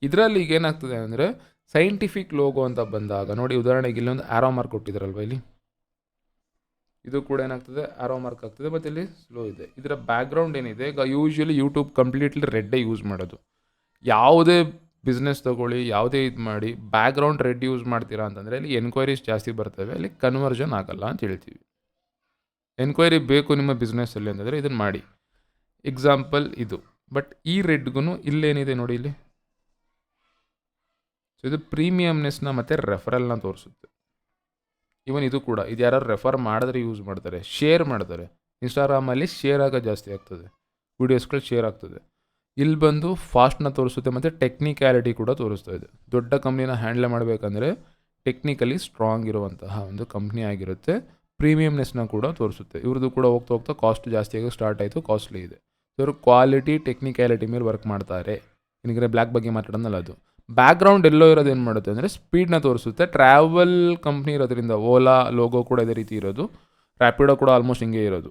ಇದರಲ್ಲಿ ಈಗ ಏನಾಗ್ತದೆ ಅಂದರೆ ಸೈಂಟಿಫಿಕ್ ಲೋಗೋ ಅಂತ ಬಂದಾಗ, ನೋಡಿ ಉದಾಹರಣೆಗೆ ಇಲ್ಲೊಂದು ಆರೋ ಮಾರ್ಕ್ ಕೊಟ್ಟಿದ್ದಾರಲ್ವ ಇಲ್ಲಿ? ಇದು ಕೂಡ ಏನಾಗ್ತದೆ ಆರೋ ಮಾರ್ಕ್ ಆಗ್ತದೆ ಮತ್ತು ಇಲ್ಲಿ ಸ್ಲೋ ಇದೆ. ಇದರ ಬ್ಯಾಕ್ಗ್ರೌಂಡ್ ಏನಿದೆ, ಈಗ ಯೂಶ್ವಲಿ ಯೂಟ್ಯೂಬ್ ಕಂಪ್ಲೀಟ್ಲಿ ರೆಡ್ಡೇ ಯೂಸ್ ಮಾಡೋದು. ಯಾವುದೇ ಬಿಸ್ನೆಸ್ ತೊಗೊಳ್ಳಿ, ಯಾವುದೇ ಇದು ಮಾಡಿ ಬ್ಯಾಕ್ಗ್ರೌಂಡ್ ರೆಡ್ ಯೂಸ್ ಮಾಡ್ತೀರಾ ಅಂತಂದರೆ, ಅಲ್ಲಿ ಎನ್ಕ್ವೈರೀಸ್ ಜಾಸ್ತಿ ಬರ್ತವೆ, ಅಲ್ಲಿ ಕನ್ವರ್ಷನ್ ಆಗಲ್ಲ ಅಂತ ಹೇಳ್ತೀವಿ. ಎನ್ಕ್ವೈರಿ ಬೇಕು ನಿಮ್ಮ ಬಿಸ್ನೆಸ್ಸಲ್ಲಿ ಅಂತಂದರೆ ಇದನ್ನು ಮಾಡಿ. ಎಕ್ಸಾಂಪಲ್ ಇದು. ಬಟ್ ಈ ರೆಡ್ಗೂ ಇಲ್ಲೇನಿದೆ ನೋಡಿ ಇಲ್ಲಿ. ಸೊ ಇದು ಪ್ರೀಮಿಯಮ್ನೆಸ್ನ ಮತ್ತು ರೆಫರಲ್ನ ತೋರಿಸುತ್ತೆ. ಈವನ್ ಇದು ಕೂಡ. ಇದು ಯಾರು ರೆಫರ್ ಮಾಡಿದ್ರೆ ಯೂಸ್ ಮಾಡ್ತಾರೆ ಶೇರ್ ಮಾಡ್ತಾರೆ. ಇನ್ಸ್ಟಾಗ್ರಾಮಲ್ಲಿ ಶೇರ್ ಆಗೋ ಜಾಸ್ತಿ ಆಗ್ತದೆ. ವೀಡಿಯೋಸ್ಗಳು ಶೇರ್ ಆಗ್ತದೆ. ಇಲ್ಲಿ ಬಂದು ಫಾಸ್ಟ್ನ ತೋರಿಸುತ್ತೆ ಮತ್ತು ಟೆಕ್ನಿಕ್ಯಾಲಿಟಿ ಕೂಡ ತೋರಿಸ್ತಾ ಇದೆ. ದೊಡ್ಡ ಕಂಪ್ನಿನ ಹ್ಯಾಂಡಲ್ ಮಾಡಬೇಕಂದ್ರೆ ಟೆಕ್ನಿಕಲಿ ಸ್ಟ್ರಾಂಗ್ ಇರುವಂತಹ ಒಂದು ಕಂಪ್ನಿ ಆಗಿರುತ್ತೆ. ಪ್ರೀಮಿಯಮ್ನೆಸ್ನ ಕೂಡ ತೋರಿಸುತ್ತೆ. ಇವ್ರದ್ದು ಕೂಡ ಹೋಗ್ತಾ ಹೋಗ್ತಾ ಕಾಸ್ಟ್ ಜಾಸ್ತಿ ಆಗಿ ಸ್ಟಾರ್ಟ್ ಆಯಿತು ಕಾಸ್ಟ್ಲಿ ಇದೆ. ಇವರು ಕ್ವಾಲಿಟಿ ಟೆಕ್ನಿಕ್ಯಾಲಿಟಿ ಮೇಲೆ ವರ್ಕ್ ಮಾಡ್ತಾರೆ. ನಿನಗೆ ಬ್ಲ್ಯಾಕ್ ಬಗ್ಗೆ ಮಾತಾಡೋದಲ್ಲ ಅದು. ಬ್ಯಾಕ್ಗ್ರೌಂಡ್ ಎಲ್ಲೋ ಇರೋದು ಏನು ಮಾಡುತ್ತೆ ಅಂದರೆ ಸ್ಪೀಡ್ನ ತೋರಿಸುತ್ತೆ. ಟ್ರಾವೆಲ್ ಕಂಪ್ನಿ ಇರೋದ್ರಿಂದ ಓಲಾ ಲೋಗೋ ಕೂಡ ಇದೇ ರೀತಿ ಇರೋದು. ರ್ಯಾಪಿಡೋ ಕೂಡ ಆಲ್ಮೋಸ್ಟ್ ಹಿಂಗೆ ಇರೋದು.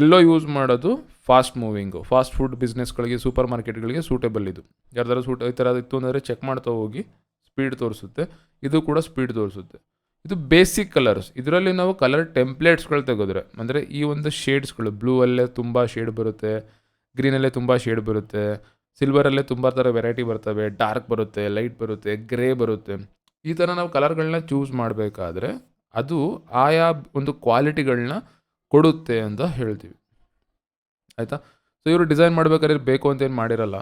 ಎಲ್ಲೋ ಯೂಸ್ ಮಾಡೋದು ಫಾಸ್ಟ್ ಮೂವಿಂಗು ಫಾಸ್ಟ್ ಫುಡ್ ಬಿಸ್ನೆಸ್ಗಳಿಗೆ ಸೂಪರ್ ಮಾರ್ಕೆಟ್ಗಳಿಗೆ ಸೂಟೇಬಲ್ ಇದು. ಯಾರ್ದಾರು ಸೂಟ್ ಈ ಥರ ಇತ್ತು ಅಂದರೆ ಚೆಕ್ ಮಾಡ್ತಾ ಹೋಗಿ ಸ್ಪೀಡ್ ತೋರಿಸುತ್ತೆ. ಇದು ಕೂಡ ಸ್ಪೀಡ್ ತೋರಿಸುತ್ತೆ. ಇದು ಬೇಸಿಕ್ ಕಲರ್ಸ್ ಇದರಲ್ಲಿ ನಾವು ಕಲರ್ ಟೆಂಪ್ಲೇಟ್ಸ್ಗಳು ತೆಗೆದ್ರೆ, ಅಂದರೆ ಈ ಒಂದು ಶೇಡ್ಸ್ಗಳು ಬ್ಲೂ ಅಲ್ಲೇ ತುಂಬ ಶೇಡ್ ಬರುತ್ತೆ ಗ್ರೀನಲ್ಲೇ ತುಂಬ ಶೇಡ್ ಬರುತ್ತೆ ಸಿಲ್ವರಲ್ಲೇ ತುಂಬ ಥರ ವೆರೈಟಿ ಬರ್ತವೆ ಡಾರ್ಕ್ ಬರುತ್ತೆ ಲೈಟ್ ಬರುತ್ತೆ ಗ್ರೇ ಬರುತ್ತೆ. ಈ ಥರ ನಾವು ಕಲರ್ಗಳನ್ನ ಚೂಸ್ ಮಾಡಬೇಕಾದ್ರೆ ಅದು ಆಯಾ ಒಂದು ಕ್ವಾಲಿಟಿಗಳನ್ನ ಕೊಡುತ್ತೆ ಅಂತ ಹೇಳ್ತೀವಿ. ಆಯಿತಾ? ಸೊ ಇವರು ಡಿಸೈನ್ ಮಾಡಬೇಕಾದ್ರೆ ಬೇಕು ಅಂತ ಏನು ಮಾಡಿರಲ್ಲ.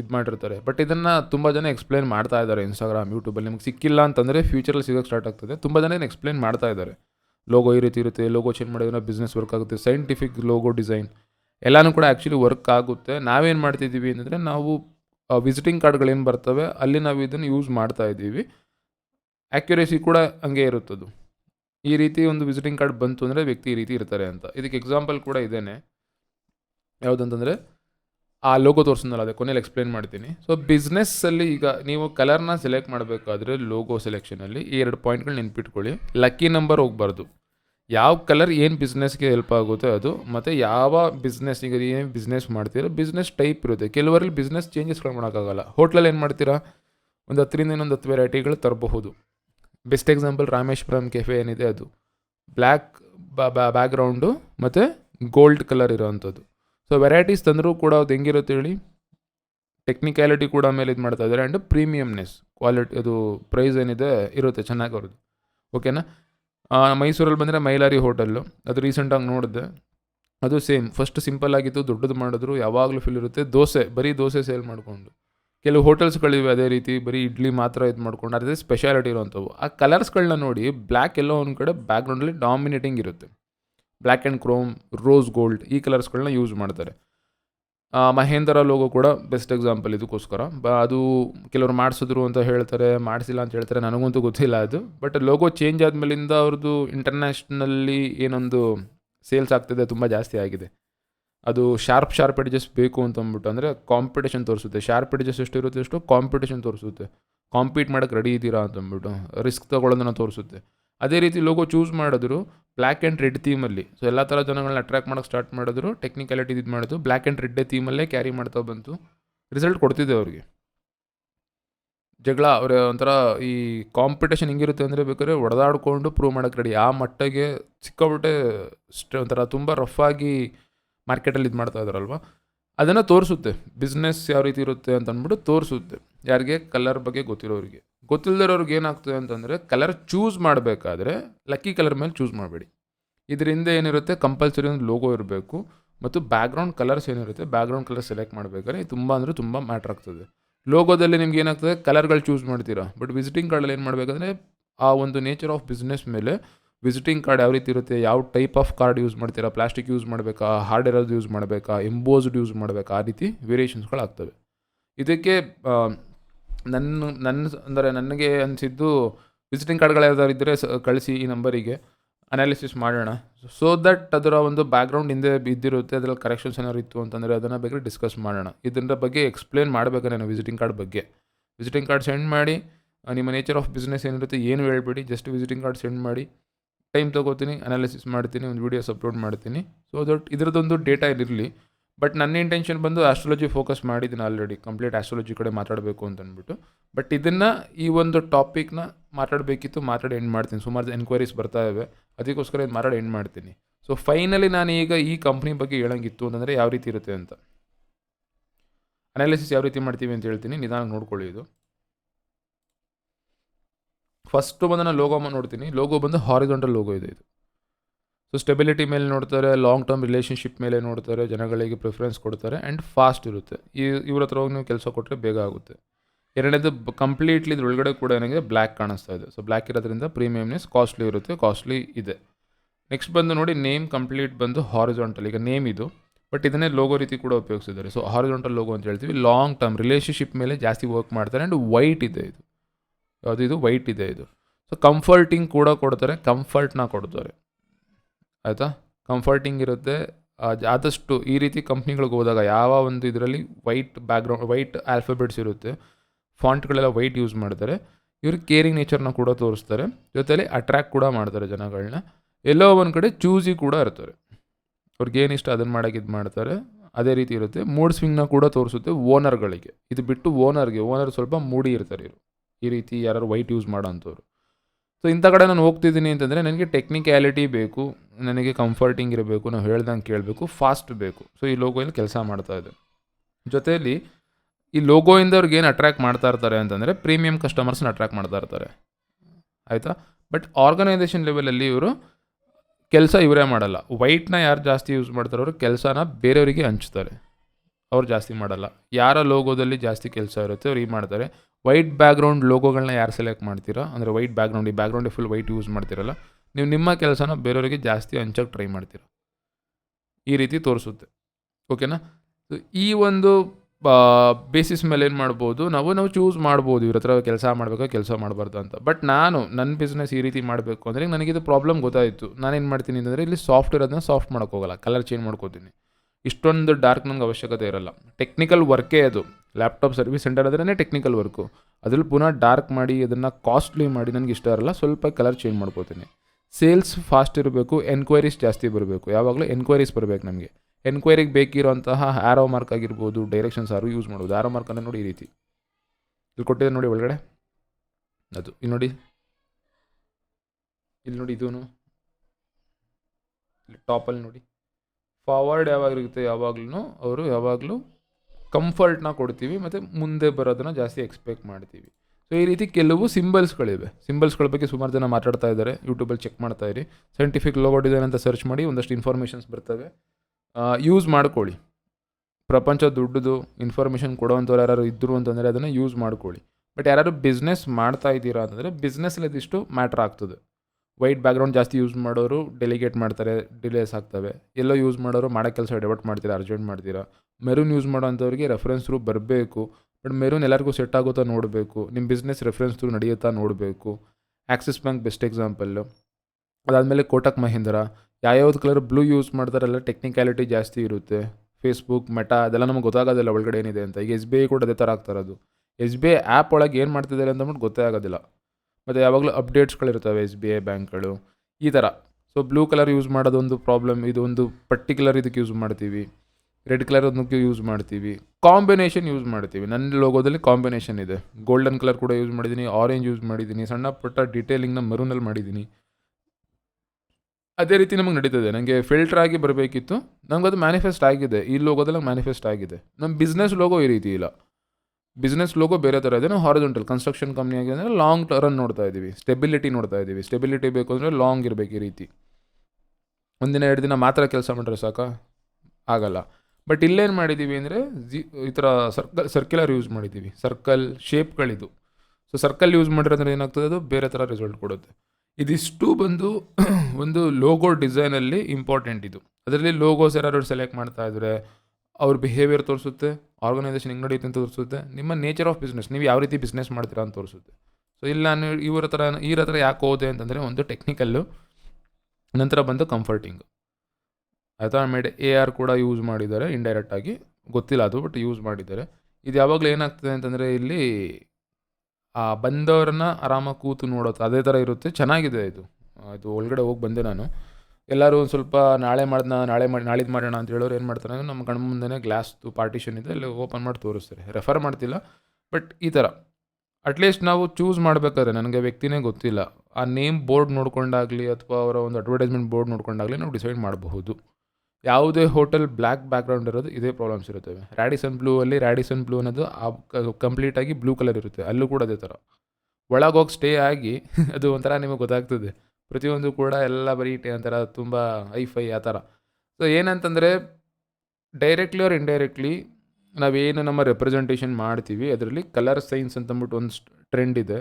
ಇದು ಮಾಡಿರ್ತಾರೆ. ಬಟ್ ಇದನ್ನು ತುಂಬ ಜನ ಎಕ್ಸ್ಪ್ಲೇನ್ ಮಾಡ್ತಾ ಇದ್ದಾರೆ ಇನ್ಸ್ಟಾಗ್ರಾಮ್ ಯೂಟ್ಯೂಬಲ್ಲಿ ನಿಮ್ಗೆ ಸಿಕ್ಕಿಲ್ಲ ಅಂತಂದರೆ ಫ್ಯೂಚರಲ್ಲಿ ಸಿಗೋಕ್ಕೆ ಸ್ಟಾರ್ಟ್ ಆಗ್ತದೆ. ತುಂಬ ಜನ ಎಕ್ಸ್ಪ್ಲೇನ್ ಮಾಡ್ತಾ ಇದ್ದಾರೆ. ಲೋಗೋ ಈ ರೀತಿ ಇರುತ್ತೆ ಲೋಗೋ ಚೇಂಜ್ ಮಾಡಿದ್ರೆ ಬಿಸ್ನೆಸ್ ವರ್ಕ್ ಆಗುತ್ತೆ ಸೈಂಟಿಫಿಕ್ ಲೋಗೋ ಡಿಸೈನ್ ಎಲ್ಲನೂ ಕೂಡ ಆ್ಯಕ್ಚುಲಿ ವರ್ಕ್ ಆಗುತ್ತೆ. ನಾವೇನು ಮಾಡ್ತಿದ್ದೀವಿ ಅಂದರೆ ನಾವು ವಿಸಿಟಿಂಗ್ ಕಾರ್ಡ್ಗಳೇನು ಬರ್ತವೆ, ಅಲ್ಲಿ ನಾವು ಇದನ್ನು ಯೂಸ್ ಮಾಡ್ತಾ ಇದ್ದೀವಿ. ಆ್ಯಕ್ಯುರೇಸಿ ಕೂಡ ಹಂಗೆ ಇರುತ್ತದು. ಈ ರೀತಿ ಒಂದು ವಿಸಿಟಿಂಗ್ ಕಾರ್ಡ್ ಬಂತು ಅಂದರೆ ವ್ಯಕ್ತಿ ಈ ರೀತಿ ಇರ್ತಾರೆ ಅಂತ. ಇದಕ್ಕೆ ಎಕ್ಸಾಂಪಲ್ ಕೂಡ ಇದೇನೆ. ಯಾವುದಂತಂದರೆ ಆ ಲೋಗೋ ತೋರಿಸಿದ್ನಲ್ಲ ಅದಕ್ಕೆ ಕೊನೆಯಲ್ಲಿ ಎಕ್ಸ್ಪ್ಲೇನ್ ಮಾಡ್ತೀನಿ. ಸೊ ಬಿಸ್ನೆಸ್ಸಲ್ಲಿ ಈಗ ನೀವು ಕಲರ್ನ ಸೆಲೆಕ್ಟ್ ಮಾಡಬೇಕಾದ್ರೆ ಲೋಗೋ ಸೆಲೆಕ್ಷನಲ್ಲಿ ಈ ಎರಡು ಪಾಯಿಂಟ್ಗಳು ನೆನ್ಪಿಟ್ಕೊಳ್ಳಿ. ಲಕ್ಕಿ ನಂಬರ್ ಹೋಗ್ಬಾರ್ದು. ಯಾವ ಕಲರ್ ಏನು ಬಿಸ್ನೆಸ್ಗೆ ಹೆಲ್ಪ್ ಆಗುತ್ತೆ ಅದು, ಮತ್ತು ಯಾವ ಬಿಸ್ನೆಸ್ ಈಗ ಏನು ಬಿಸ್ನೆಸ್ ಮಾಡ್ತೀರ ಬಿಸ್ನೆಸ್ ಟೈಪ್ ಇರುತ್ತೆ. ಕೆಲವರಲ್ಲಿ ಬಿಸ್ನೆಸ್ ಚೇಂಜಸ್ಗಳು ಮಾಡೋಕ್ಕಾಗಲ್ಲ. ಹೋಟ್ಲಲ್ಲಿ ಏನು ಮಾಡ್ತೀರಾ? ಒಂದು ಹತ್ತರಿಂದ ಇನ್ನೊಂದು ಹತ್ತು ವೆರೈಟಿಗಳು ತರಬಹುದು. ಬೆಸ್ಟ್ ಎಕ್ಸಾಂಪಲ್ ರಾಮೇಶ್ವರಂ ಕೆಫೆ ಏನಿದೆ ಅದು. ಬ್ಲ್ಯಾಕ್ ಬ್ಯಾಕ್ಗ್ರೌಂಡು ಮತ್ತು ಗೋಲ್ಡ್ ಕಲರ್ ಇರೋವಂಥದ್ದು ಸೊ ವೆರೈಟೀಸ್ ತಂದರೂ ಕೂಡ ಅದು ಹೆಂಗಿರುತ್ತೆ ಹೇಳಿ? ಟೆಕ್ನಿಕ್ಯಾಲಿಟಿ ಕೂಡ ಮೇಲೆ ಇದು ಮಾಡ್ತಾ ಇದ್ದಾರೆ ಆ್ಯಂಡ್ ಪ್ರೀಮಿಯಮ್ನೆಸ್ ಕ್ವಾಲಿಟಿ ಅದು ಪ್ರೈಸ್ ಏನಿದೆ, ಇರುತ್ತೆ, ಚೆನ್ನಾಗಿ ಅವ್ರದ್ದು. ಓಕೆನಾ ಮೈಸೂರಲ್ಲಿ ಬಂದರೆ ಮೈಲಾರಿ ಹೋಟೆಲ್ಲು ಅದು ರೀಸೆಂಟಾಗಿ ನೋಡಿದೆ ಅದು ಸೇಮ್ ಫಸ್ಟ್ ಸಿಂಪಲ್ ಆಗಿತ್ತು, ದೊಡ್ಡದು ಮಾಡಿದ್ರು. ಯಾವಾಗಲೂ ಫಿಲ್ ಇರುತ್ತೆ. ದೋಸೆ, ಬರೀ ದೋಸೆ ಸೇಲ್ ಮಾಡಿಕೊಂಡು. ಕೆಲವು ಹೋಟೆಲ್ಸ್ಗಳಿವೆ ಅದೇ ರೀತಿ, ಬರೀ ಇಡ್ಲಿ ಮಾತ್ರ ಇದು ಮಾಡ್ಕೊಂಡು. ಅದೇ ಸ್ಪೆಷಾಲಿಟಿ ಇರುವಂಥವು. ಆ ಕಲರ್ಸ್ಗಳನ್ನ ನೋಡಿ ಬ್ಲ್ಯಾಕ್ ಎಲ್ಲೋ ಒಂದು ಕಡೆ ಬ್ಯಾಕ್ಗ್ರೌಂಡಲ್ಲಿ ಡಾಮಿನೇಟಿಂಗ್ ಇರುತ್ತೆ. Black and chrome, rose gold ಈ ಕಲರ್ಸ್ಗಳನ್ನ ಯೂಸ್ ಮಾಡ್ತಾರೆ. ಮಹೇಂದ್ರ ಲೋಗೋ ಕೂಡ ಬೆಸ್ಟ್ ಎಕ್ಸಾಂಪಲ್ ಇದಕ್ಕೋಸ್ಕರ. ಬ, ಅದು ಕೆಲವರು ಮಾಡಿಸಿದ್ರು ಅಂತ ಹೇಳ್ತಾರೆ, ಮಾಡಿಸಿಲ್ಲ ಅಂತ ಹೇಳ್ತಾರೆ, ನನಗಂತೂ ಗೊತ್ತಿಲ್ಲ ಅದು. ಬಟ್ ಲೋಗೋ ಚೇಂಜ್ ಆದಮೇಲಿಂದ ಅವ್ರದ್ದು ಇಂಟರ್ನ್ಯಾಷನಲ್ಲಿ ಏನೊಂದು ಸೇಲ್ಸ್ ಆಗ್ತಿದೆ, ತುಂಬ ಜಾಸ್ತಿ ಆಗಿದೆ. ಅದು ಶಾರ್ಪ್ ಶಾರ್ಪ್ ಎಡ್ಜಸ್ ಬೇಕು ಅಂತ ಅಂದ್ಬಿಟ್ಟು, ಅಂದರೆ ಕಾಂಪಿಟೇಷನ್ ತೋರಿಸುತ್ತೆ. ಶಾರ್ಪ್ ಎಡ್ಜಸ್ ಎಷ್ಟು ಇರುತ್ತೆ ಅಷ್ಟು ಕಾಂಪಿಟೇಷನ್ ತೋರಿಸುತ್ತೆ. ಕಾಂಪೀಟ್ ಮಾಡೋಕ್ಕೆ ರೆಡಿ ಇದ್ದೀರಾ ಅಂತ ಅಂದ್ಬಿಟ್ಟು, ರಿಸ್ಕ್ ತೊಗೊಳ್ಳೋದನ್ನು ತೋರಿಸುತ್ತೆ. ಅದೇ ರೀತಿ ಲೋಗೋ ಚೂಸ್ ಮಾಡಿದ್ರು ಬ್ಲ್ಯಾಕ್ ಆ್ಯಂಡ್ ರೆಡ್ ಥೀಮಲ್ಲಿ ಸೊ ಎಲ್ಲ ಥರ ಜನಗಳನ್ನ ಅಟ್ರಾಕ್ಟ್ ಮಾಡೋಕ್ಕೆ ಸ್ಟಾರ್ಟ್ ಮಾಡಿದ್ರು ಟೆಕ್ನಿಕಲಿಟಿ ಇದು ಮಾಡೋದು ಬ್ಲ್ಯಾಕ್ ಆ್ಯಂಡ್ ರೆಡ್ಡೇ ಥೀಮಲ್ಲೇ ಕ್ಯಾರಿ ಮಾಡ್ತಾ ಬಂತು. ರಿಸಲ್ಟ್ ಕೊಡ್ತಿದೆ ಅವ್ರಿಗೆ. ಜಗಳ, ಅವ್ರ ಒಂಥರ ಈ ಕಾಂಪಿಟೇಷನ್ ಹೆಂಗಿರುತ್ತೆ ಅಂದರೆ ಬೇಕಾದ್ರೆ ಒಡೆದಾಡ್ಕೊಂಡು ಪ್ರೂವ್ ಮಾಡೋಕ್ಕೆ ರೆಡಿ ಆ ಮಟ್ಟಿಗೆ ಸಿಕ್ಕಾಬಿಟ್ಟೆ ಒಂಥರ ತುಂಬ ರಫ್ ಆಗಿ ಮಾರ್ಕೆಟಲ್ಲಿ ಇದು ಮಾಡ್ತಾ ಇದ್ದಾರಲ್ವ ಅದನ್ನು ತೋರಿಸುತ್ತೆ. ಬಿಸ್ನೆಸ್ ಯಾವ ರೀತಿ ಇರುತ್ತೆ ಅಂತ ಅಂದ್ಬಿಟ್ಟು ತೋರಿಸುತ್ತೆ. ಯಾರಿಗೆ? ಕಲರ್ ಬಗ್ಗೆ ಗೊತ್ತಿರೋರಿಗೆ. ಗೊತ್ತಿಲ್ಲದಿರೋರಿಗೆ ಏನಾಗ್ತದೆ ಅಂತಂದರೆ ಕಲರ್ ಚೂಸ್ ಮಾಡಬೇಕಾದ್ರೆ ಲಕ್ಕಿ ಕಲರ್ ಮೇಲೆ ಚೂಸ್ ಮಾಡಬೇಡಿ. ಇದರಿಂದ ಏನಿರುತ್ತೆ? ಕಂಪಲ್ಸರಿ ಒಂದು ಲೋಗೋ ಇರಬೇಕು. ಮತ್ತು ಬ್ಯಾಕ್ಗ್ರೌಂಡ್ ಕಲರ್ಸ್ ಏನಿರುತ್ತೆ? ಬ್ಯಾಕ್ಗ್ರೌಂಡ್ ಕಲರ್ ಸೆಲೆಕ್ಟ್ ಮಾಡಬೇಕಾದ್ರೆ ತುಂಬ ಅಂದರೆ ತುಂಬ ಮ್ಯಾಟ್ರ್ ಆಗ್ತದೆ. ಲೋಗೋದಲ್ಲಿ ನಿಮ್ಗೆ ಏನಾಗ್ತದೆ? ಕಲರ್ಗಳು ಚೂಸ್ ಮಾಡ್ತೀರಾ. ಬಟ್ ವಿಸಿಟಿಂಗ್ ಕಾರ್ಡಲ್ಲಿ ಏನು ಮಾಡಬೇಕಂದ್ರೆ, ಆ ಒಂದು ನೇಚರ್ ಆಫ್ ಬಿಸ್ನೆಸ್ ಮೇಲೆ ವಿಸಿಟಿಂಗ್ ಕಾರ್ಡ್ ಯಾವ ರೀತಿ ಇರುತ್ತೆ? ಯಾವ ಟೈಪ್ ಆಫ್ ಕಾರ್ಡ್ ಯೂಸ್ ಮಾಡ್ತೀರಾ? ಪ್ಲಾಸ್ಟಿಕ್ ಯೂಸ್ ಮಾಡಬೇಕಾ? ಹಾರ್ಡ್ ಇರೋದು ಯೂಸ್ ಮಾಡಬೇಕಾ? ಎಂಬೋಸ್ಡ್ ಯೂಸ್ ಮಾಡಬೇಕಾ? ಆ ರೀತಿ ವೇರಿಯೇಷನ್ಸ್ಗಳಾಗ್ತವೆ ಇದಕ್ಕೆ ನನ್ನ ನನ್ನ ಅಂದರೆ ನನಗೆ ಅನಿಸಿದ್ದು ವಿಸಿಟಿಂಗ್ ಕಾರ್ಡ್ಗಳು ಯಾವ್ದಾದ್ರು ಇದ್ದರೆ ಸ, ಕಳಿಸಿ ಈ ನಂಬರಿಗೆ. ಅನಾಲಿಸಿಸ್ ಮಾಡೋಣ. ಸೊ ದಟ್ ಅದರ ಒಂದು ಬ್ಯಾಕ್ಗ್ರೌಂಡ್ ಹಿಂದೆ ಬಿದ್ದಿರುತ್ತೆ, ಅದರಲ್ಲಿ ಕರೆಕ್ಷನ್ಸ್ ಏನಾದ್ರು ಇತ್ತು ಅಂತಂದರೆ ಅದನ್ನು ಬೇಕಾದ್ರೆ ಡಿಸ್ಕಸ್ ಮಾಡೋಣ. ಇದರ ಬಗ್ಗೆ ಎಕ್ಸ್ಪ್ಲೇನ್ ಮಾಡಬೇಕು ನಾನು ವಿಸಿಟಿಂಗ್ ಕಾರ್ಡ್ ಬಗ್ಗೆ? ವಿಸಿಟಿಂಗ್ ಕಾರ್ಡ್ ಸೆಂಡ್ ಮಾಡಿ ನಿಮ್ಮ ನೇಚರ್ ಆಫ್ ಬಿಸ್ನೆಸ್ ಏನಿರುತ್ತೆ ಏನು ಹೇಳ್ಬೇಡಿ ಜಸ್ಟ್ ವಿಸಿಟಿಂಗ್ ಕಾರ್ಡ್ ಸೆಂಡ್ ಮಾಡಿ. ಟೈಮ್ ತೊಗೋತೀನಿ ಅನಾಲಿಸಿಸ್ ಮಾಡ್ತೀನಿ, ಒಂದು ವೀಡಿಯೋಸ್ ಅಪ್ಲೋಡ್ ಮಾಡ್ತೀನಿ. ಸೊ ದಟ್ ಇದರದೊಂದು ಡೇಟಾ ಇರಲಿ. ಬಟ್ ನನ್ನ ಇಂಟೆನ್ಷನ್ ಬಂದು ಆಸ್ಟ್ರಾಲಜಿ ಫೋಕಸ್ ಮಾಡಿದ್ದೀನಿ ಆಲ್ರೆಡಿ ಕಂಪ್ಲೀಟ್ ಆಸ್ಟ್ರಾಲಜಿ ಕಡೆ ಮಾತಾಡಬೇಕು ಅಂತ ಅಂದ್ಬಿಟ್ಟು. ಬಟ್ ಇದನ್ನು ಈ ಒಂದು ಟಾಪಿಕ್ನ ಮಾತಾಡಬೇಕಿತ್ತು, ಮಾತಾಡಿ ಎಂಡ್ ಮಾಡ್ತೀನಿ. ಸುಮಾರು ಎನ್ಕ್ವೈರೀಸ್ ಬರ್ತಾ ಇವೆ. ಅದಕ್ಕೋಸ್ಕರ ಇದು ಮಾತಾಡಿ ಎಂಡ್ ಮಾಡ್ತೀನಿ. ಸೊ ಫೈನಲಿ ನಾನು ಈಗ ಈ ಕಂಪ್ನಿ ಬಗ್ಗೆ ಹೇಳಂಗಿತ್ತು ಅಂತಂದರೆ ಯಾವ ರೀತಿ ಇರುತ್ತೆ ಅಂತ. ಅನಾಲಿಸಿಸ್ ಯಾವ ರೀತಿ ಮಾಡ್ತೀವಿ ಅಂತ ಹೇಳ್ತೀನಿ. ನಿಧಾನಕ್ಕೆ ನೋಡ್ಕೊಳ್ಳಿ ಇದು. ಫಸ್ಟು ಬಂದು ನಾನು ಲೋಗೋ ನೋಡ್ತೀನಿ. ಲೋಗೋ ಬಂದು ಹಾರಿಜಾಂಟಲ್ ಲೋಗೋ ಇದೆ ಇದು. ಸೊ ಸ್ಟೆಬಿಲಿಟಿ ಮೇಲೆ ನೋಡ್ತಾರೆ ಲಾಂಗ್ ಟರ್ಮ್ ರಿಲೇಷನ್ಶಿಪ್ ಮೇಲೆ ನೋಡ್ತಾರೆ, ಜನಗಳಿಗೆ ಪ್ರಿಫರೆನ್ಸ್ ಕೊಡ್ತಾರೆ ಆ್ಯಂಡ್ ಫಾಸ್ಟ್ ಇರುತ್ತೆ. ಈ, ಇವ್ರ ಹತ್ರ ಹೋಗಿ ನೀವು ಕೆಲಸ ಕೊಟ್ಟರೆ ಬೇಗ ಆಗುತ್ತೆ. ಎರಡನೇದು ಕಂಪ್ಲೀಟ್ಲಿ ಇದ್ರೊಳಗಡೆ ಕೂಡ ಏನಾಗಿದೆ ಬ್ಲ್ಯಾಕ್ ಕಾಣಿಸ್ತಾ ಇದೆ. ಸೊ ಬ್ಲ್ಯಾಕ್ ಇರೋದ್ರಿಂದ ಪ್ರೀಮಿಯಮ್ನೆಸ್ ಕಾಸ್ಟ್ಲಿ ಇರುತ್ತೆ ಕಾಸ್ಟ್ಲಿ ಇದೆ. ನೆಕ್ಸ್ಟ್ ಬಂದು ನೋಡಿ ನೇಮ್ ಕಂಪ್ಲೀಟ್ ಬಂದು ಹಾರಿಜಾಂಟಲ್ ಈಗ ನೇಮ್ ಇದು ಬಟ್ ಇದನ್ನೇ ಲೋಗೋ ರೀತಿ ಕೂಡ ಉಪಯೋಗಿಸಿದ್ದಾರೆ. ಸೊ ಹಾರಿಜಾಂಟಲ್ ಲೋಗೋ ಅಂತ ಹೇಳ್ತೀವಿ. ಲಾಂಗ್ ಟರ್ಮ್ ರಿಲೇಷನ್ಶಿಪ್ ಮೇಲೆ ಜಾಸ್ತಿ ವರ್ಕ್ ಮಾಡ್ತಾರೆ ಆ್ಯಂಡ್ ವೈಟ್ ಇದೆ ಇದು. ಯಾವುದು ಇದು? ವೈಟ್ ಇದೆ ಇದು. ಸೊ ಕಂಫರ್ಟಿಂಗ್ ಕೂಡ ಕೊಡ್ತಾರೆ ಕಂಫರ್ಟ್ನ ಕೊಡ್ತಾರೆ. ಆಯಿತಾ? ಕಂಫರ್ಟಿಂಗ್ ಇರುತ್ತೆ. ಆದಷ್ಟು ಈ ರೀತಿ ಕಂಪ್ನಿಗಳಿಗೆ ಹೋದಾಗ ಯಾವ ಒಂದು ಇದರಲ್ಲಿ ವೈಟ್ ಬ್ಯಾಕ್ಗ್ರೌಂಡ್ ವೈಟ್ ಆಲ್ಫಾಬೆಟ್ಸ್ ಇರುತ್ತೆ. ಫಾಂಟ್ಗಳೆಲ್ಲ ವೈಟ್ ಯೂಸ್ ಮಾಡ್ತಾರೆ. ಇವ್ರಿಗೆ ಕೇರಿಂಗ್ ನೇಚರ್ನ ಕೂಡ ತೋರಿಸ್ತಾರೆ. ಜೊತೆಯಲ್ಲಿ ಅಟ್ರ್ಯಾಕ್ಟ್ ಕೂಡ ಮಾಡ್ತಾರೆ ಜನಗಳನ್ನ ಎಲ್ಲೋ ಒಂದು ಕಡೆ ಚೂಸಿ ಕೂಡ ಇರ್ತಾರೆ. ಅವ್ರಿಗೆ ಏನು ಇಷ್ಟ ಅದನ್ನು ಮಾಡೋಕೆ ಇದು ಮಾಡ್ತಾರೆ. ಅದೇ ರೀತಿ ಇರುತ್ತೆ. ಮೂಡ್ ಸ್ವಿಂಗ್ನ ಕೂಡ ತೋರಿಸುತ್ತೆ ಓನರ್ಗಳಿಗೆ ಇದು ಬಿಟ್ಟು ಓನರ್ಗೆ ಓನರ್ ಸ್ವಲ್ಪ ಮೂಡಿ ಇರ್ತಾರೆ ಇವರು. ಈ ರೀತಿ ಯಾರು ವೈಟ್ ಯೂಸ್ ಮಾಡೋ ಅಂಥವ್ರು. ಸೊ ಇಂಥ ಕಡೆ ನಾನು ಹೋಗ್ತಿದ್ದೀನಿ ಅಂತಂದರೆ ನನಗೆ ಟೆಕ್ನಿಕ್ಯಾಲಿಟಿ ಬೇಕು, ನನಗೆ ಕಂಫರ್ಟಿಂಗ್ ಇರಬೇಕು, ನಾವು ಹೇಳ್ದಂಗೆ ಕೇಳಬೇಕು ಫಾಸ್ಟ್ ಬೇಕು. ಸೊ ಈ ಲೋಗೋಯಲ್ಲಿ ಕೆಲಸ ಮಾಡ್ತಾ ಇದೆ ಜೊತೆಯಲ್ಲಿ ಈ ಲೋಗೋಯಿಂದ ಅವ್ರಿಗೆ ಏನು ಅಟ್ರ್ಯಾಕ್ಟ್ ಮಾಡ್ತಾ ಇರ್ತಾರೆ ಅಂತಂದರೆ ಪ್ರೀಮಿಯಂ ಕಸ್ಟಮರ್ಸ್ನ ಅಟ್ರ್ಯಾಕ್ಟ್ ಮಾಡ್ತಾ ಇರ್ತಾರೆ. ಆಯಿತಾ? ಬಟ್ ಆರ್ಗನೈಸೇಷನ್ ಲೆವೆಲಲ್ಲಿ ಇವರು ಕೆಲಸ ಇವರೇ ಮಾಡಲ್ಲ. ವೈಟ್ನ ಯಾರು ಜಾಸ್ತಿ ಯೂಸ್ ಮಾಡ್ತಾರೆ ಅವರು ಕೆಲಸನ ಬೇರೆಯವರಿಗೆ ಹಂಚ್ತಾರೆ. ಅವ್ರು ಜಾಸ್ತಿ ಮಾಡಲ್ಲ. ಯಾರ ಲೋಗೋದಲ್ಲಿ ಜಾಸ್ತಿ ಕೆಲಸ ಇರುತ್ತೆ, ಅವ್ರು ಈ ಮಾಡ್ತಾರೆ. ವೈಟ್ ಬ್ಯಾಕ್ಗ್ರೌಂಡ್ ಲೋಗೋಗಳನ್ನ ಯಾರು ಸೆಲೆಕ್ಟ್ ಮಾಡ್ತೀರಾ, ಅಂದರೆ ವೈಟ್ ಬ್ಯಾಕ್ಗ್ರೌಂಡ್ ಈ ಬ್ಯಾಕ್ಗ್ರೌಂಡ್ ಫುಲ್ ವೈಟ್ ಯೂಸ್ ಮಾಡ್ತಿರಲ್ಲ, ನೀವು ನಿಮ್ಮ ಕೆಲಸನ ಬೇರೆಯವರಿಗೆ ಜಾಸ್ತಿ ಹಂಚೋಕ್ಕೆ ಟ್ರೈ ಮಾಡ್ತೀರ. ಈ ರೀತಿ ತೋರಿಸುತ್ತೆ. ಓಕೆನಾ? ಈ ಒಂದು ಬೇಸಿಸ್ ಮೇಲೆ ಏನು ಮಾಡ್ಬೋದು, ನಾವು ನಾವು ಚೂಸ್ ಮಾಡ್ಬೋದು, ಇವ್ರ ಹತ್ರ ಕೆಲಸ ಮಾಡಬೇಕಾ, ಕೆಲಸ ಮಾಡಬಾರ್ದು ಅಂತ. ಬಟ್ ನಾನು, ನನ್ನ ಬಿಸ್ನೆಸ್ ಈ ರೀತಿ ಮಾಡಬೇಕು ಅಂದರೆ ನನಗಿದು ಪ್ರಾಬ್ಲಮ್ ಗೊತ್ತಾಯಿತು. ನಾನೇನು ಮಾಡ್ತೀನಿ ಅಂತಂದರೆ ಇಲ್ಲಿ ಸಾಫ್ಟ್ ಅದನ್ನ ಸಾಫ್ಟ್ ಮಾಡೋಕ್ಕೋಗಲ್ಲ ಕಲರ್ ಚೇಂಜ್ ಮಾಡ್ಕೋತೀನಿ. ಇಷ್ಟೊಂದು ಡಾರ್ಕ್ ನನಗೆ ಅವಶ್ಯಕತೆ ಇರಲ್ಲ. ಟೆಕ್ನಿಕಲ್ ವರ್ಕೇ ಅದು. ಲ್ಯಾಪ್ಟಾಪ್ ಸರ್ವಿಸ್ ಸೆಂಟರ್ ಅದರೇ ಟೆಕ್ನಿಕಲ್ ವರ್ಕು ಅದ್ರಲ್ಲಿ ಪುನಃ ಡಾರ್ಕ್ ಮಾಡಿ, ಅದನ್ನು ಕಾಸ್ಟ್ಲಿ ಮಾಡಿ ನನಗೆ ಇಷ್ಟ ಇರಲ್ಲ, ಸ್ವಲ್ಪ ಕಲರ್ ಚೇಂಜ್ ಮಾಡ್ಕೋತೀನಿ. ಸೇಲ್ಸ್ ಫಾಸ್ಟ್ ಇರಬೇಕು ಎನ್ಕ್ವೈರೀಸ್ ಜಾಸ್ತಿ ಬರಬೇಕು. ಯಾವಾಗಲೂ ಎನ್ಕ್ವೈರೀಸ್ ಬರಬೇಕು ನಮಗೆ ಎನ್ಕ್ವೈರಿಗೆ ಬೇಕಿರೋಂತಹ ಆರೋ ಮಾರ್ಕ್ ಆಗಿರ್ಬೋದು ಡೈರೆಕ್ಷನ್ಸ್ ಸಾರು ಯೂಸ್ ಮಾಡ್ಬೋದು ಆರೋ ಮಾರ್ಕನ್ನು ನೋಡಿ ಈ ರೀತಿ. ಇಲ್ಲಿ ಕೊಟ್ಟಿದೆ ನೋಡಿ ಒಳಗಡೆ. ಅದು, ಇಲ್ಲಿ ನೋಡಿ. ಇಲ್ಲಿ ನೋಡಿ ಇದೂ ಇಲ್ಲಿ ಟಾಪಲ್ಲಿ ನೋಡಿ. ಫಾರ್ವರ್ಡ್ ಯಾವಾಗಿರುತ್ತೆ ಯಾವಾಗ್ಲೂ ಅವರು ಯಾವಾಗಲೂ ಕಂಫರ್ಟ್ನ ಕೊಡ್ತೀವಿ ಮತ್ತು ಮುಂದೆ ಬರೋದನ್ನ ಜಾಸ್ತಿ ಎಕ್ಸ್ಪೆಕ್ಟ್ ಮಾಡ್ತೀವಿ. ಸೊ ಈ ರೀತಿ ಕೆಲವು ಸಿಂಬಲ್ಸ್ಗಳಿವೆ ಸಿಂಬಲ್ಸ್ಗಳ ಬಗ್ಗೆ ಸುಮಾರು ಜನ ಮಾತಾಡ್ತಾ ಇದ್ದಾರೆ. ಯೂಟ್ಯೂಬಲ್ಲಿ ಚೆಕ್ ಮಾಡ್ತಾ ಇರಿ. ಸೈಂಟಿಫಿಕ್ ಲೋಗೋ ಡಿಸೈನ್ ಅಂತ ಸರ್ಚ್ ಮಾಡಿ ಒಂದಷ್ಟು ಇನ್ಫಾರ್ಮೇಷನ್ಸ್ ಬರ್ತವೆ. ಯೂಸ್ ಮಾಡ್ಕೊಳ್ಳಿ. ಪ್ರಪಂಚ ದುಡ್ಡದು ಇನ್ಫಾರ್ಮೇಷನ್ ಕೊಡೋವಂಥವ್ರು ಯಾರು ಇದ್ದರು ಅಂತಂದರೆ ಅದನ್ನು ಯೂಸ್ ಮಾಡ್ಕೊಳ್ಳಿ. ಬಟ್ ಯಾರು ಬಿಸ್ನೆಸ್ ಮಾಡ್ತಾ ಇದ್ದೀರಾ ಅಂತಂದರೆ ಬಿಸ್ನೆಸ್ಸಲ್ಲಿ ಇದಿಷ್ಟು ಮ್ಯಾಟ್ರ್ ಆಗ್ತದೆ. ವೈಟ್ ಬ್ಯಾಕ್ಗ್ರೌಂಡ್ ಜಾಸ್ತಿ ಯೂಸ್ ಮಾಡೋರು ಡೆಲಿಗೇಟ್ ಮಾಡ್ತಾರೆ ಡಿಲೇಸ್ ಆಗ್ತವೆ. ಎಲ್ಲೋ ಯೂಸ್ ಮಾಡೋರು ಮಾಡೋ ಕೆಲಸ ಡೆವಟ್ ಮಾಡ್ತೀರಾ ಅರ್ಜೆಂಟ್ ಮಾಡ್ತೀರಾ? ಮೆರೂನ್ ಯೂಸ್ ಮಾಡೋ ಅಂಥವ್ರಿಗೆ ರೆಫರೆನ್ಸ್ ಥ್ರೂ ಬರಬೇಕು. ಬಟ್ ಮೆರೂನ್ ಎಲ್ಲರಿಗೂ ಸೆಟ್ ಆಗುತ್ತಾ ನೋಡಬೇಕು. ನಿಮ್ಮ ಬಿಸ್ನೆಸ್ ರೆಫರೆನ್ಸ್ ಥ್ರೂ ನಡೆಯುತ್ತಾ ನೋಡಬೇಕು. ಆ್ಯಕ್ಸಿಸ್ ಬ್ಯಾಂಕ್ ಬೆಸ್ಟ್ ಎಕ್ಸಾಂಪಲ್ಲು ಅದಾದಮೇಲೆ ಕೋಟಕ್ ಮಹೀಂದ್ರ ಯಾವ್ಯಾವ್ದು ಕಲರ್ ಬ್ಲೂ ಯೂಸ್ ಮಾಡ್ತಾರಲ್ಲ ಟೆಕ್ನಿಕ್ಯಾಲಿಟಿ ಜಾಸ್ತಿ ಇರುತ್ತೆ. ಫೇಸ್ಬುಕ್ ಮೆಟಾ ಅದೆಲ್ಲ ನಮ್ಗೆ ಗೊತ್ತಾಗೋದಿಲ್ಲ ಒಳಗಡೆ ಏನಿದೆ ಅಂತ. ಈಗ ಎಸ್ ಬಿ ಐ ಕೂಡ ಅದೇ ಥರ ಆಗ್ತಾ ಇರೋದು. ಎಸ್ ಬಿ ಐ ಆ್ಯಪ್ ಒಳಗೆ ಏನು ಮಾಡ್ತಿದ್ದಾರೆ ಅಂದ್ಬಿಟ್ಟು ಗೊತ್ತೇ ಆಗೋದಿಲ್ಲ. ಮತ್ತು ಯಾವಾಗಲೂ ಅಪ್ಡೇಟ್ಸ್ಗಳಿರ್ತವೆ ಎಸ್ ಬಿ ಐ ಬ್ಯಾಂಕ್ಗಳು, ಈ ಥರ. ಸೊ ಬ್ಲೂ ಕಲರ್ ಯೂಸ್ ಮಾಡೋದೊಂದು ಪ್ರಾಬ್ಲಮ್ ಇದೊಂದು ಪರ್ಟಿಕ್ಯುಲರ್ ಇದಕ್ಕೆ ಯೂಸ್ ಮಾಡ್ತೀವಿ. ರೆಡ್ ಕಲರ್ ಅದಕ್ಕೆ ಯೂಸ್ ಮಾಡ್ತೀವಿ. ಕಾಂಬಿನೇಷನ್ ಯೂಸ್ ಮಾಡ್ತೀವಿ. ನನ್ನ ಲೋಗೋದಲ್ಲಿ ಕಾಂಬಿನೇಷನ್ ಇದೆ. ಗೋಲ್ಡನ್ ಕಲರ್ ಕೂಡ ಯೂಸ್ ಮಾಡಿದ್ದೀನಿ ಆರೆಂಜ್ ಯೂಸ್ ಮಾಡಿದ್ದೀನಿ, ಸಣ್ಣ ಪುಟ್ಟ ಡಿಟೇಲಿಂಗ್ನ ಮರೂನಲ್ಲಿ ಮಾಡಿದ್ದೀನಿ. ಅದೇ ರೀತಿ ನಮಗೆ ನಡೀತದೆ. ನನಗೆ ಫಿಲ್ಟರ್ ಆಗಿ ಬರಬೇಕಿತ್ತು. ನಂಗೆ ಅದು ಮ್ಯಾನಿಫೆಸ್ಟ್ ಆಗಿದೆ. ಈ ಲೋಗೋದಲ್ಲಿ ಮ್ಯಾನಿಫೆಸ್ಟ್ ಆಗಿದೆ. ನಮ್ಮ ಬಿಸ್ನೆಸ್ ಲೋಗೋ ಈ ರೀತಿ ಇಲ್ಲ. ಬಿಸ್ನೆಸ್ ಲೋಗೋ ಬೇರೆ ಥರ ಇದೆ. ನಾವು ಹಾರಿಜೊಂಟಲ್ ಕನ್ಸ್ಟ್ರಕ್ಷನ್ ಕಂಪ್ನಿ ಆಗಿದೆ ಅಂದರೆ ಲಾಂಗ್ ರನ್ ನೋಡ್ತಾ ಇದ್ದೀವಿ. ಸ್ಟೆಬಿಲಿಟಿ ನೋಡ್ತಾ ಇದ್ದೀವಿ. ಸ್ಟೆಬಿಲಿಟಿ ಬೇಕು ಅಂದರೆ ಲಾಂಗ್ ಇರಬೇಕು ಈ ರೀತಿ. ಒಂದಿನ ಎರಡು ದಿನ ಮಾತ್ರ ಕೆಲಸ ಮಾಡಿದ್ರೆ ಸಾಕ? ಆಗಲ್ಲ. ಬಟ್ ಇಲ್ಲೇನು ಮಾಡಿದ್ದೀವಿ ಅಂದರೆ ಜಿ ಈ ಥರ ಸರ್ಕಲ್ ಸರ್ಕ್ಯುಲರ್ ಯೂಸ್ ಮಾಡಿದ್ದೀವಿ ಸರ್ಕಲ್ ಶೇಪ್ಗಳಿದು ಸೊ ಸರ್ಕಲ್ ಯೂಸ್ ಮಾಡಿರೋದ್ರೆ ಏನಾಗ್ತದೆ? ಅದು ಬೇರೆ ಥರ ರಿಸಲ್ಟ್ ಕೊಡುತ್ತೆ. ಇದಿಷ್ಟು ಬಂದು ಒಂದು ಲೋಗೋ ಡಿಸೈನಲ್ಲಿ ಇಂಪಾರ್ಟೆಂಟ್ ಇದು. ಅದರಲ್ಲಿ ಲೋಗೋಸ್ ಯಾರು ಸೆಲೆಕ್ಟ್ ಮಾಡ್ತಾ ಇದ್ದಾರೆ ಅವ್ರ ಬಿಹೇವಿಯರ್ ತೋರಿಸುತ್ತೆ ಆರ್ಗನೈಸೇಷನ್ ಹೆಂಗೆ ನಡೆಯುತ್ತೆ ಅಂತ ತೋರಿಸುತ್ತೆ. ನಿಮ್ಮ ನೇಚರ್ ಆಫ್ ಬಿಸ್ನೆಸ್ ನೀವು ಯಾವ ರೀತಿ ಬಿಸ್ನೆಸ್ ಮಾಡ್ತೀರಾ ಅಂತ ತೋರಿಸುತ್ತೆ. ಸೊ ಇಲ್ಲ ನಾನು ಇವರ ಥರ ಇವರ ಹತ್ರ ಯಾಕೆ ಹೋದೆ ಅಂತಂದರೆ ಒಂದು ಟೆಕ್ನಿಕಲ್ಲು ನಂತರ ಬಂದು ಕಂಫರ್ಟಿಂಗ್ ಆಯಿತಾ? ಆಮೇಲೆ ಎ ಆರ್ ಕೂಡ ಯೂಸ್ ಮಾಡಿದ್ದಾರೆ ಇಂಡೈರೆಕ್ಟಾಗಿ ಗೊತ್ತಿಲ್ಲ ಅದು ಬಟ್ ಯೂಸ್ ಮಾಡಿದ್ದಾರೆ. ಇದು ಯಾವಾಗಲೂ ಏನಾಗ್ತದೆ ಅಂತಂದರೆ ಇಲ್ಲಿ, ಆ ಬಂದವ್ರನ್ನ ಆರಾಮಾಗಿ ಕೂತು ನೋಡೋದು, ಅದೇ ಥರ ಇರುತ್ತೆ. ಚೆನ್ನಾಗಿದೆ ಇದು. ಇದು ಒಳಗಡೆ ಹೋಗಿ ಬಂದೆ ನಾನು. ಎಲ್ಲರೂ ಒಂದು ಸ್ವಲ್ಪ ನಾಳೆ ಮಾಡ್ದ ನಾಳೆ ಮಾಡಿ ನಾಳಿದ್ದು ಮಾಡೋಣ ಅಂತ ಹೇಳೋರು ಏನು ಮಾಡ್ತಾರೆ ಅಂದರೆ ನಮ್ಮ ಕಣ್ಣು ಮುಂದೆನೇ ಗ್ಲಾಸ್ದು ಪಾರ್ಟಿಷನ್ ಇದೆ, ಅಲ್ಲಿ ಓಪನ್ ಮಾಡಿ ತೋರಿಸ್ತಾರೆ. ರೆಫರ್ ಮಾಡ್ತಿಲ್ಲ ಬಟ್ ಈ ಥರ ಅಟ್ಲೀಸ್ಟ್ ನಾವು ಚೂಸ್ ಮಾಡಬೇಕಾದ್ರೆ, ನನಗೆ ವ್ಯಕ್ತಿನೇ ಗೊತ್ತಿಲ್ಲ. ಆ ನೇಮ್ ಬೋರ್ಡ್ ನೋಡ್ಕೊಂಡಾಗಲಿ ಅಥವಾ ಅವರ ಒಂದು ಅಡ್ವರ್ಟೈಸ್ಮೆಂಟ್ ಬೋರ್ಡ್ ನೋಡ್ಕೊಂಡಾಗಲಿ ನಾವು ಡಿಸೈಡ್ ಮಾಡಬಹುದು. ಯಾವುದೇ ಹೋಟೆಲ್ ಬ್ಲ್ಯಾಕ್ ಬ್ಯಾಕ್ಗ್ರೌಂಡ್ ಇರೋದು ಇದೇ ಪ್ರಾಬ್ಲಮ್ಸ್ ಇರುತ್ತವೆ ರ್ಯಾಡಿಸನ್ ಬ್ಲೂ ಅಲ್ಲಿ ರ್ಯಾಡಿಸನ್ ಬ್ಲೂ ಅನ್ನೋದು ಆ ಕಂಪ್ಲೀಟಾಗಿ ಬ್ಲೂ ಕಲರ್ ಇರುತ್ತೆ. ಅಲ್ಲೂ ಕೂಡ ಅದೇ ಥರ ಒಳಗೋಗಿ ಸ್ಟೇ ಆಗಿ, ಅದು ಒಂಥರ ನಿಮಗೆ ಗೊತ್ತಾಗ್ತದೆ. ಪ್ರತಿಯೊಂದು ಕೂಡ ಎಲ್ಲ ಬರೀ ಒಂಥರ ತುಂಬ ಫೈ ಆ ಥರ. ಸೊ ಏನಂತಂದರೆ ಡೈರೆಕ್ಟ್ಲಿ ಆರ್ ಇಂಡೈರೆಕ್ಟ್ಲಿ ನಾವೇನು ನಮ್ಮ ರೆಪ್ರೆಸೆಂಟೇಷನ್ ಮಾಡ್ತೀವಿ, ಅದರಲ್ಲಿ ಕಲರ್ ಸೈನ್ಸ್ ಅಂತಂದ್ಬಿಟ್ಟು ಒಂದು ಟ್ರೆಂಡ್ ಇದೆ.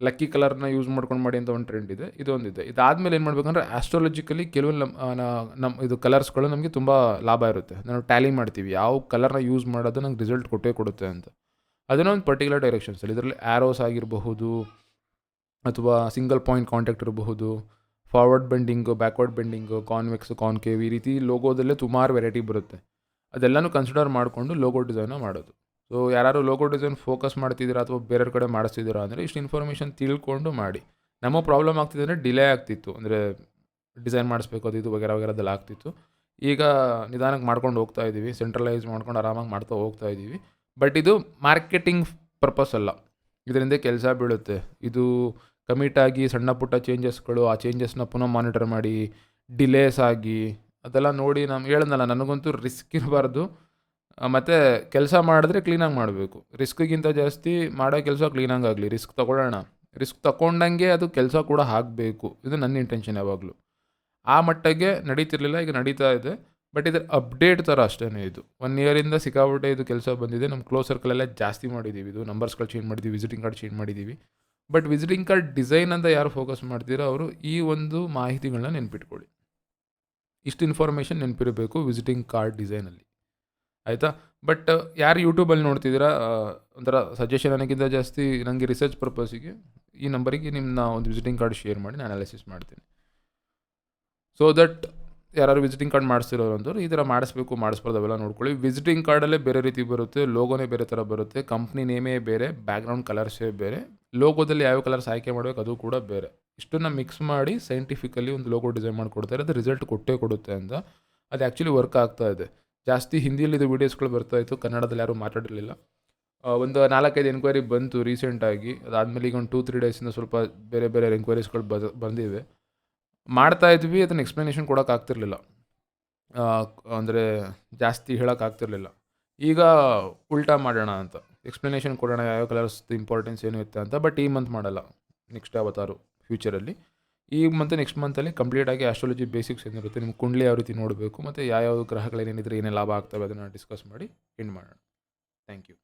ಲಕ್ಕಿ ಕಲರ್ನ ಯೂಸ್ ಮಾಡ್ಕೊಂಡು ಮಾಡಿ ಅಂತ ಒಂದು ಟ್ರೆಂಡ್ ಇದೆ. ಇದೊಂದಿದೆ. ಇದಾದಮೇಲೆ ಏನು ಮಾಡಬೇಕಂದ್ರೆ ಆಸ್ಟ್ರಾಲಜಿಕಲಿ ಕೆಲವೊಂದು ನಮ್ಮ ನಮ್ಮ ಇದು ಕಲರ್ಸ್ಗಳು ನಮಗೆ ತುಂಬ ಲಾಭ ಇರುತ್ತೆ. ನಾವು ಟ್ಯಾಲಿ ಮಾಡ್ತೀವಿ. ಯಾವ ಕಲರ್ನ ಯೂಸ್ ಮಾಡೋದು ನಂಗೆ ರಿಸಲ್ಟ್ ಕೊಟ್ಟೇ ಕೊಡುತ್ತೆ ಅಂತ. ಅದನ್ನೊಂದು ಪರ್ಟಿಕ್ಯುಲರ್ ಡೈರೆಕ್ಷನ್ಸಲ್ಲಿ ಇದರಲ್ಲಿ ಆ್ಯರೋಸ್ ಆಗಿರಬಹುದು ಅಥವಾ ಸಿಂಗಲ್ ಪಾಯಿಂಟ್ ಕಾಂಟ್ಯಾಕ್ಟ್ ಇರಬಹುದು forward bending backward bending convex concave ಈ ರೀತಿ ಲೋಗೋದಲ್ಲೇ ಸುಮಾರು ವೆರೈಟಿ ಬರುತ್ತೆ. ಅದೆಲ್ಲನೂ ಕನ್ಸಿಡರ್ ಮಾಡಿಕೊಂಡು ಲೋಗೋ ಡಿಸೈನ ಮಾಡೋದು. ಸೊ ಯಾರು ಲೋಗೋ ಡಿಸೈನ್ ಫೋಕಸ್ ಮಾಡ್ತಿದ್ದೀರಾ ಅಥವಾ ಬೇರೆ ಕಡೆ ಮಾಡಿಸ್ತಿದ್ದೀರಾ ಅಂದರೆ ಇಷ್ಟು ಇನ್ಫಾರ್ಮೇಷನ್ ತಿಳ್ಕೊಂಡು ಮಾಡಿ. ನಮ್ಮ ಪ್ರಾಬ್ಲಮ್ ಆಗ್ತಿದೆ ಅಂದರೆ ಡಿಲೇ ಆಗ್ತಿತ್ತು. ಅಂದರೆ ಡಿಸೈನ್ ಮಾಡಿಸ್ಬೇಕು, ಅದು ಇದು ವಗೇರ ವಗೇರದಲ್ಲಿ ಆಗ್ತಿತ್ತು. ಈಗ ನಿಧಾನಕ್ಕೆ ಮಾಡ್ಕೊಂಡು ಹೋಗ್ತಾ ಇದ್ದೀವಿ ಸೆಂಟ್ರಲೈಸ್ ಮಾಡ್ಕೊಂಡು ಆರಾಮಾಗಿ ಮಾಡ್ತಾ ಹೋಗ್ತಾ ಇದ್ದೀವಿ. ಬಟ್ ಇದು ಮಾರ್ಕೆಟಿಂಗ್ ಪರ್ಪಸ್ ಅಲ್ಲ. ಇದರಿಂದ ಕೆಲಸ ಬೀಳುತ್ತೆ. ಇದು ಕಮಿಟ್ ಆಗಿ ಸಣ್ಣ ಪುಟ್ಟ ಚೇಂಜಸ್ಗಳು ಆ ಚೇಂಜಸ್ನ ಪುನಃ ಮಾನಿಟರ್ ಮಾಡಿ ಡಿಲೇಸ್ ಆಗಿ, ಅದೆಲ್ಲ ನೋಡಿ ನಾನು ಹೇಳ್ದಲ್ಲ, ನನಗಂತೂ ರಿಸ್ಕ್ ಇರಬಾರ್ದು. ಮತ್ತು ಕೆಲಸ ಮಾಡಿದ್ರೆ ಕ್ಲೀನಾಗಿ ಮಾಡಬೇಕು. ರಿಸ್ಕ್ಗಿಂತ ಜಾಸ್ತಿ ಮಾಡೋ ಕೆಲಸ ಕ್ಲೀನಾಗಿ ಆಗಲಿ. ರಿಸ್ಕ್ ತೊಗೊಳ್ಳೋಣ. ರಿಸ್ಕ್ ತಗೊಂಡಂಗೆ ಅದು ಕೆಲಸ ಕೂಡ ಆಗಬೇಕು. ಇದು ನನ್ನ ಇಂಟೆನ್ಷನ್ ಯಾವಾಗಲೂ. ಆ ಮಟ್ಟಿಗೆ ನಡೀತಿರ್ಲಿಲ್ಲ, ಈಗ ನಡೀತಾ ಇದೆ. ಬಟ್ ಇದ್ರ ಅಪ್ಡೇಟ್ ಥರ ಅಷ್ಟೇ ಇದು. ಒನ್ ಇಯರಿಂದ ಸಿಕ್ಕಾಬಿಟ್ಟೆ ಇದು ಕೆಲಸ ಬಂದಿದೆ. ನಮ್ಮ ಕ್ಲೋಸ್ ಸರ್ಕಲೆಲ್ಲ ಜಾಸ್ತಿ ಮಾಡಿದ್ದೀವಿ ಇದು ನಂಬರ್ಸ್ಗಳು ಚೇಂಜ್ ಮಾಡಿದ್ದೀವಿ ವಿಸಿಟಿಂಗ್ ಕಾರ್ಡ್ ಚೇಂಜ್ ಮಾಡಿದ್ದೀವಿ ಬಟ್ ವಿಸಿಟಿಂಗ್ ಕಾರ್ಡ್ ಡಿಸೈನ್ ಅಂತ ಯಾರು ಫೋಕಸ್ ಮಾಡ್ತೀರೋ ಅವರು ಈ ಒಂದು ಮಾಹಿತಿಗಳನ್ನ ನೆನ್ಪಿಟ್ಕೊಳ್ಳಿ. ಇಷ್ಟು ಇನ್ಫಾರ್ಮೇಷನ್ ನೆನಪಿರಬೇಕು ವಿಸಿಟಿಂಗ್ ಕಾರ್ಡ್ ಡಿಸೈನಲ್ಲಿ ಆಯಿತಾ? ಬಟ್ ಯಾರು ಯೂಟ್ಯೂಬಲ್ಲಿ ನೋಡ್ತಿದ್ದೀರಾ ಒಂಥರ ಸಜೆಷನ್ ಅನ್ನೋಕ್ಕಿಂತ ಜಾಸ್ತಿ ನನಗೆ ರಿಸರ್ಚ್ ಪರ್ಪಸಿಗೆ ಈ ನಂಬರಿಗೆ ನಿಮ್ಮನ್ನ ಒಂದು ವಿಸಿಟಿಂಗ್ ಕಾರ್ಡ್ ಶೇರ್ ಮಾಡಿ ನಾನು ಅನಾಲಿಸಿಸ್ ಮಾಡ್ತೀನಿ. ಸೊ ದಟ್ ಯಾರು ವಿಸಿಟಿಂಗ್ ಕಾರ್ಡ್ ಮಾಡಿಸ್ತಿರೋರು ಅಂದರು ಈ ಥರ ಮಾಡಿಸ್ಬೇಕು, ಮಾಡಿಸ್ಬಾರ್ದು ಅವೆಲ್ಲ ನೋಡ್ಕೊಳ್ಳಿ. ವಿಸಿಟಿಂಗ್ ಕಾರ್ಡಲ್ಲೇ ಬೇರೆ ರೀತಿ ಬರುತ್ತೆ ಲೋಗೋನೇ ಬೇರೆ ಥರ ಬರುತ್ತೆ ಕಂಪ್ನಿ ನೇಮೇ ಬೇರೆ ಬ್ಯಾಕ್ಗ್ರೌಂಡ್ ಕಲರ್ಸೇ ಬೇರೆ. ಲೋಗೋದಲ್ಲಿ ಯಾವ ಕಲರ್ಸ್ ಆಯ್ಕೆ ಮಾಡಬೇಕು ಅದು ಕೂಡ ಬೇರೆ. ಇಷ್ಟನ್ನು ಮಿಕ್ಸ್ ಮಾಡಿ ಸೈಂಟಿಫಿಕಲಿ ಒಂದು ಲೋಗೋ ಡಿಸೈನ್ ಮಾಡಿಕೊಡ್ತಾರೆ ಅದು ರಿಸಲ್ಟ್ ಕೊಟ್ಟೇ ಕೊಡುತ್ತೆ ಅಂತ ಅದು ಆ್ಯಕ್ಚುಲಿ ವರ್ಕ್ ಆಗ್ತಾ ಇದೆ. ಜಾಸ್ತಿ ಹಿಂದಿಯಲ್ಲಿ ಇದು ವೀಡಿಯೋಸ್ಗಳು ಬರ್ತಾ ಇತ್ತು. ಕನ್ನಡದಲ್ಲಿ ಯಾರೂ ಮಾತಾಡಿರಲಿಲ್ಲ. ಒಂದು ನಾಲ್ಕೈದು ಎನ್ಕ್ವೈರಿ ಬಂತು ರೀಸೆಂಟಾಗಿ ಅದಾದಮೇಲೆ ಈಗ ಒಂದು ಟೂ ತ್ರೀ ಡೇಸಿಂದ ಸ್ವಲ್ಪ ಬೇರೆ ಬೇರೆ ಎನ್ಕ್ವೈರೀಸ್ಗಳು ಬದ ಬಂದಿವೆ. ಮಾಡ್ತಾ ಇದ್ವಿ, ಅದನ್ನು ಎಕ್ಸ್ಪ್ಲನೇಷನ್ ಕೊಡೋಕ್ಕಾಗ್ತಿರ್ಲಿಲ್ಲ ಅಂದರೆ ಜಾಸ್ತಿ ಹೇಳೋಕ್ಕಾಗ್ತಿರ್ಲಿಲ್ಲ ಈಗ ಉಲ್ಟಾ ಮಾಡೋಣ ಅಂತ. ಎಕ್ಸ್ಪ್ಲನೇಷನ್ ಕೊಡೋಣ ಯಾವ ಕಲರ್ಸ್ ಇಂಪಾರ್ಟೆನ್ಸ್ ಏನು ಇರುತ್ತೆ ಅಂತ. ಬಟ್ ಈ ಮಂತ್ ಮಾಡಲ್ಲ. ನೆಕ್ಸ್ಟ್ ಯಾವತ್ತಾರು ಫ್ಯೂಚರಲ್ಲಿ ಈ ಮಂತ್ ನೆಕ್ಸ್ಟ್ ಮಂತಲ್ಲಿ ಕಂಪ್ಲೀಟಾಗಿ ಆಸ್ಟ್ರಾಲಜಿ ಬೇಸಿಕ್ಸ್ ಏನಿರುತ್ತೆ ನಿಮ್ಮ ಕುಂಡ್ಲಿ ಯಾವ ರೀತಿ ನೋಡಬೇಕು, ಮತ್ತು ಯಾವ್ಯಾವ ಗ್ರಹಗಳೇನಿದ್ರೆ ಏನೇ ಲಾಭ ಆಗ್ತವೆ ಅದನ್ನು ಡಿಸ್ಕಸ್ ಮಾಡಿ ಎಂಡ್ ಮಾಡೋಣ. Thank you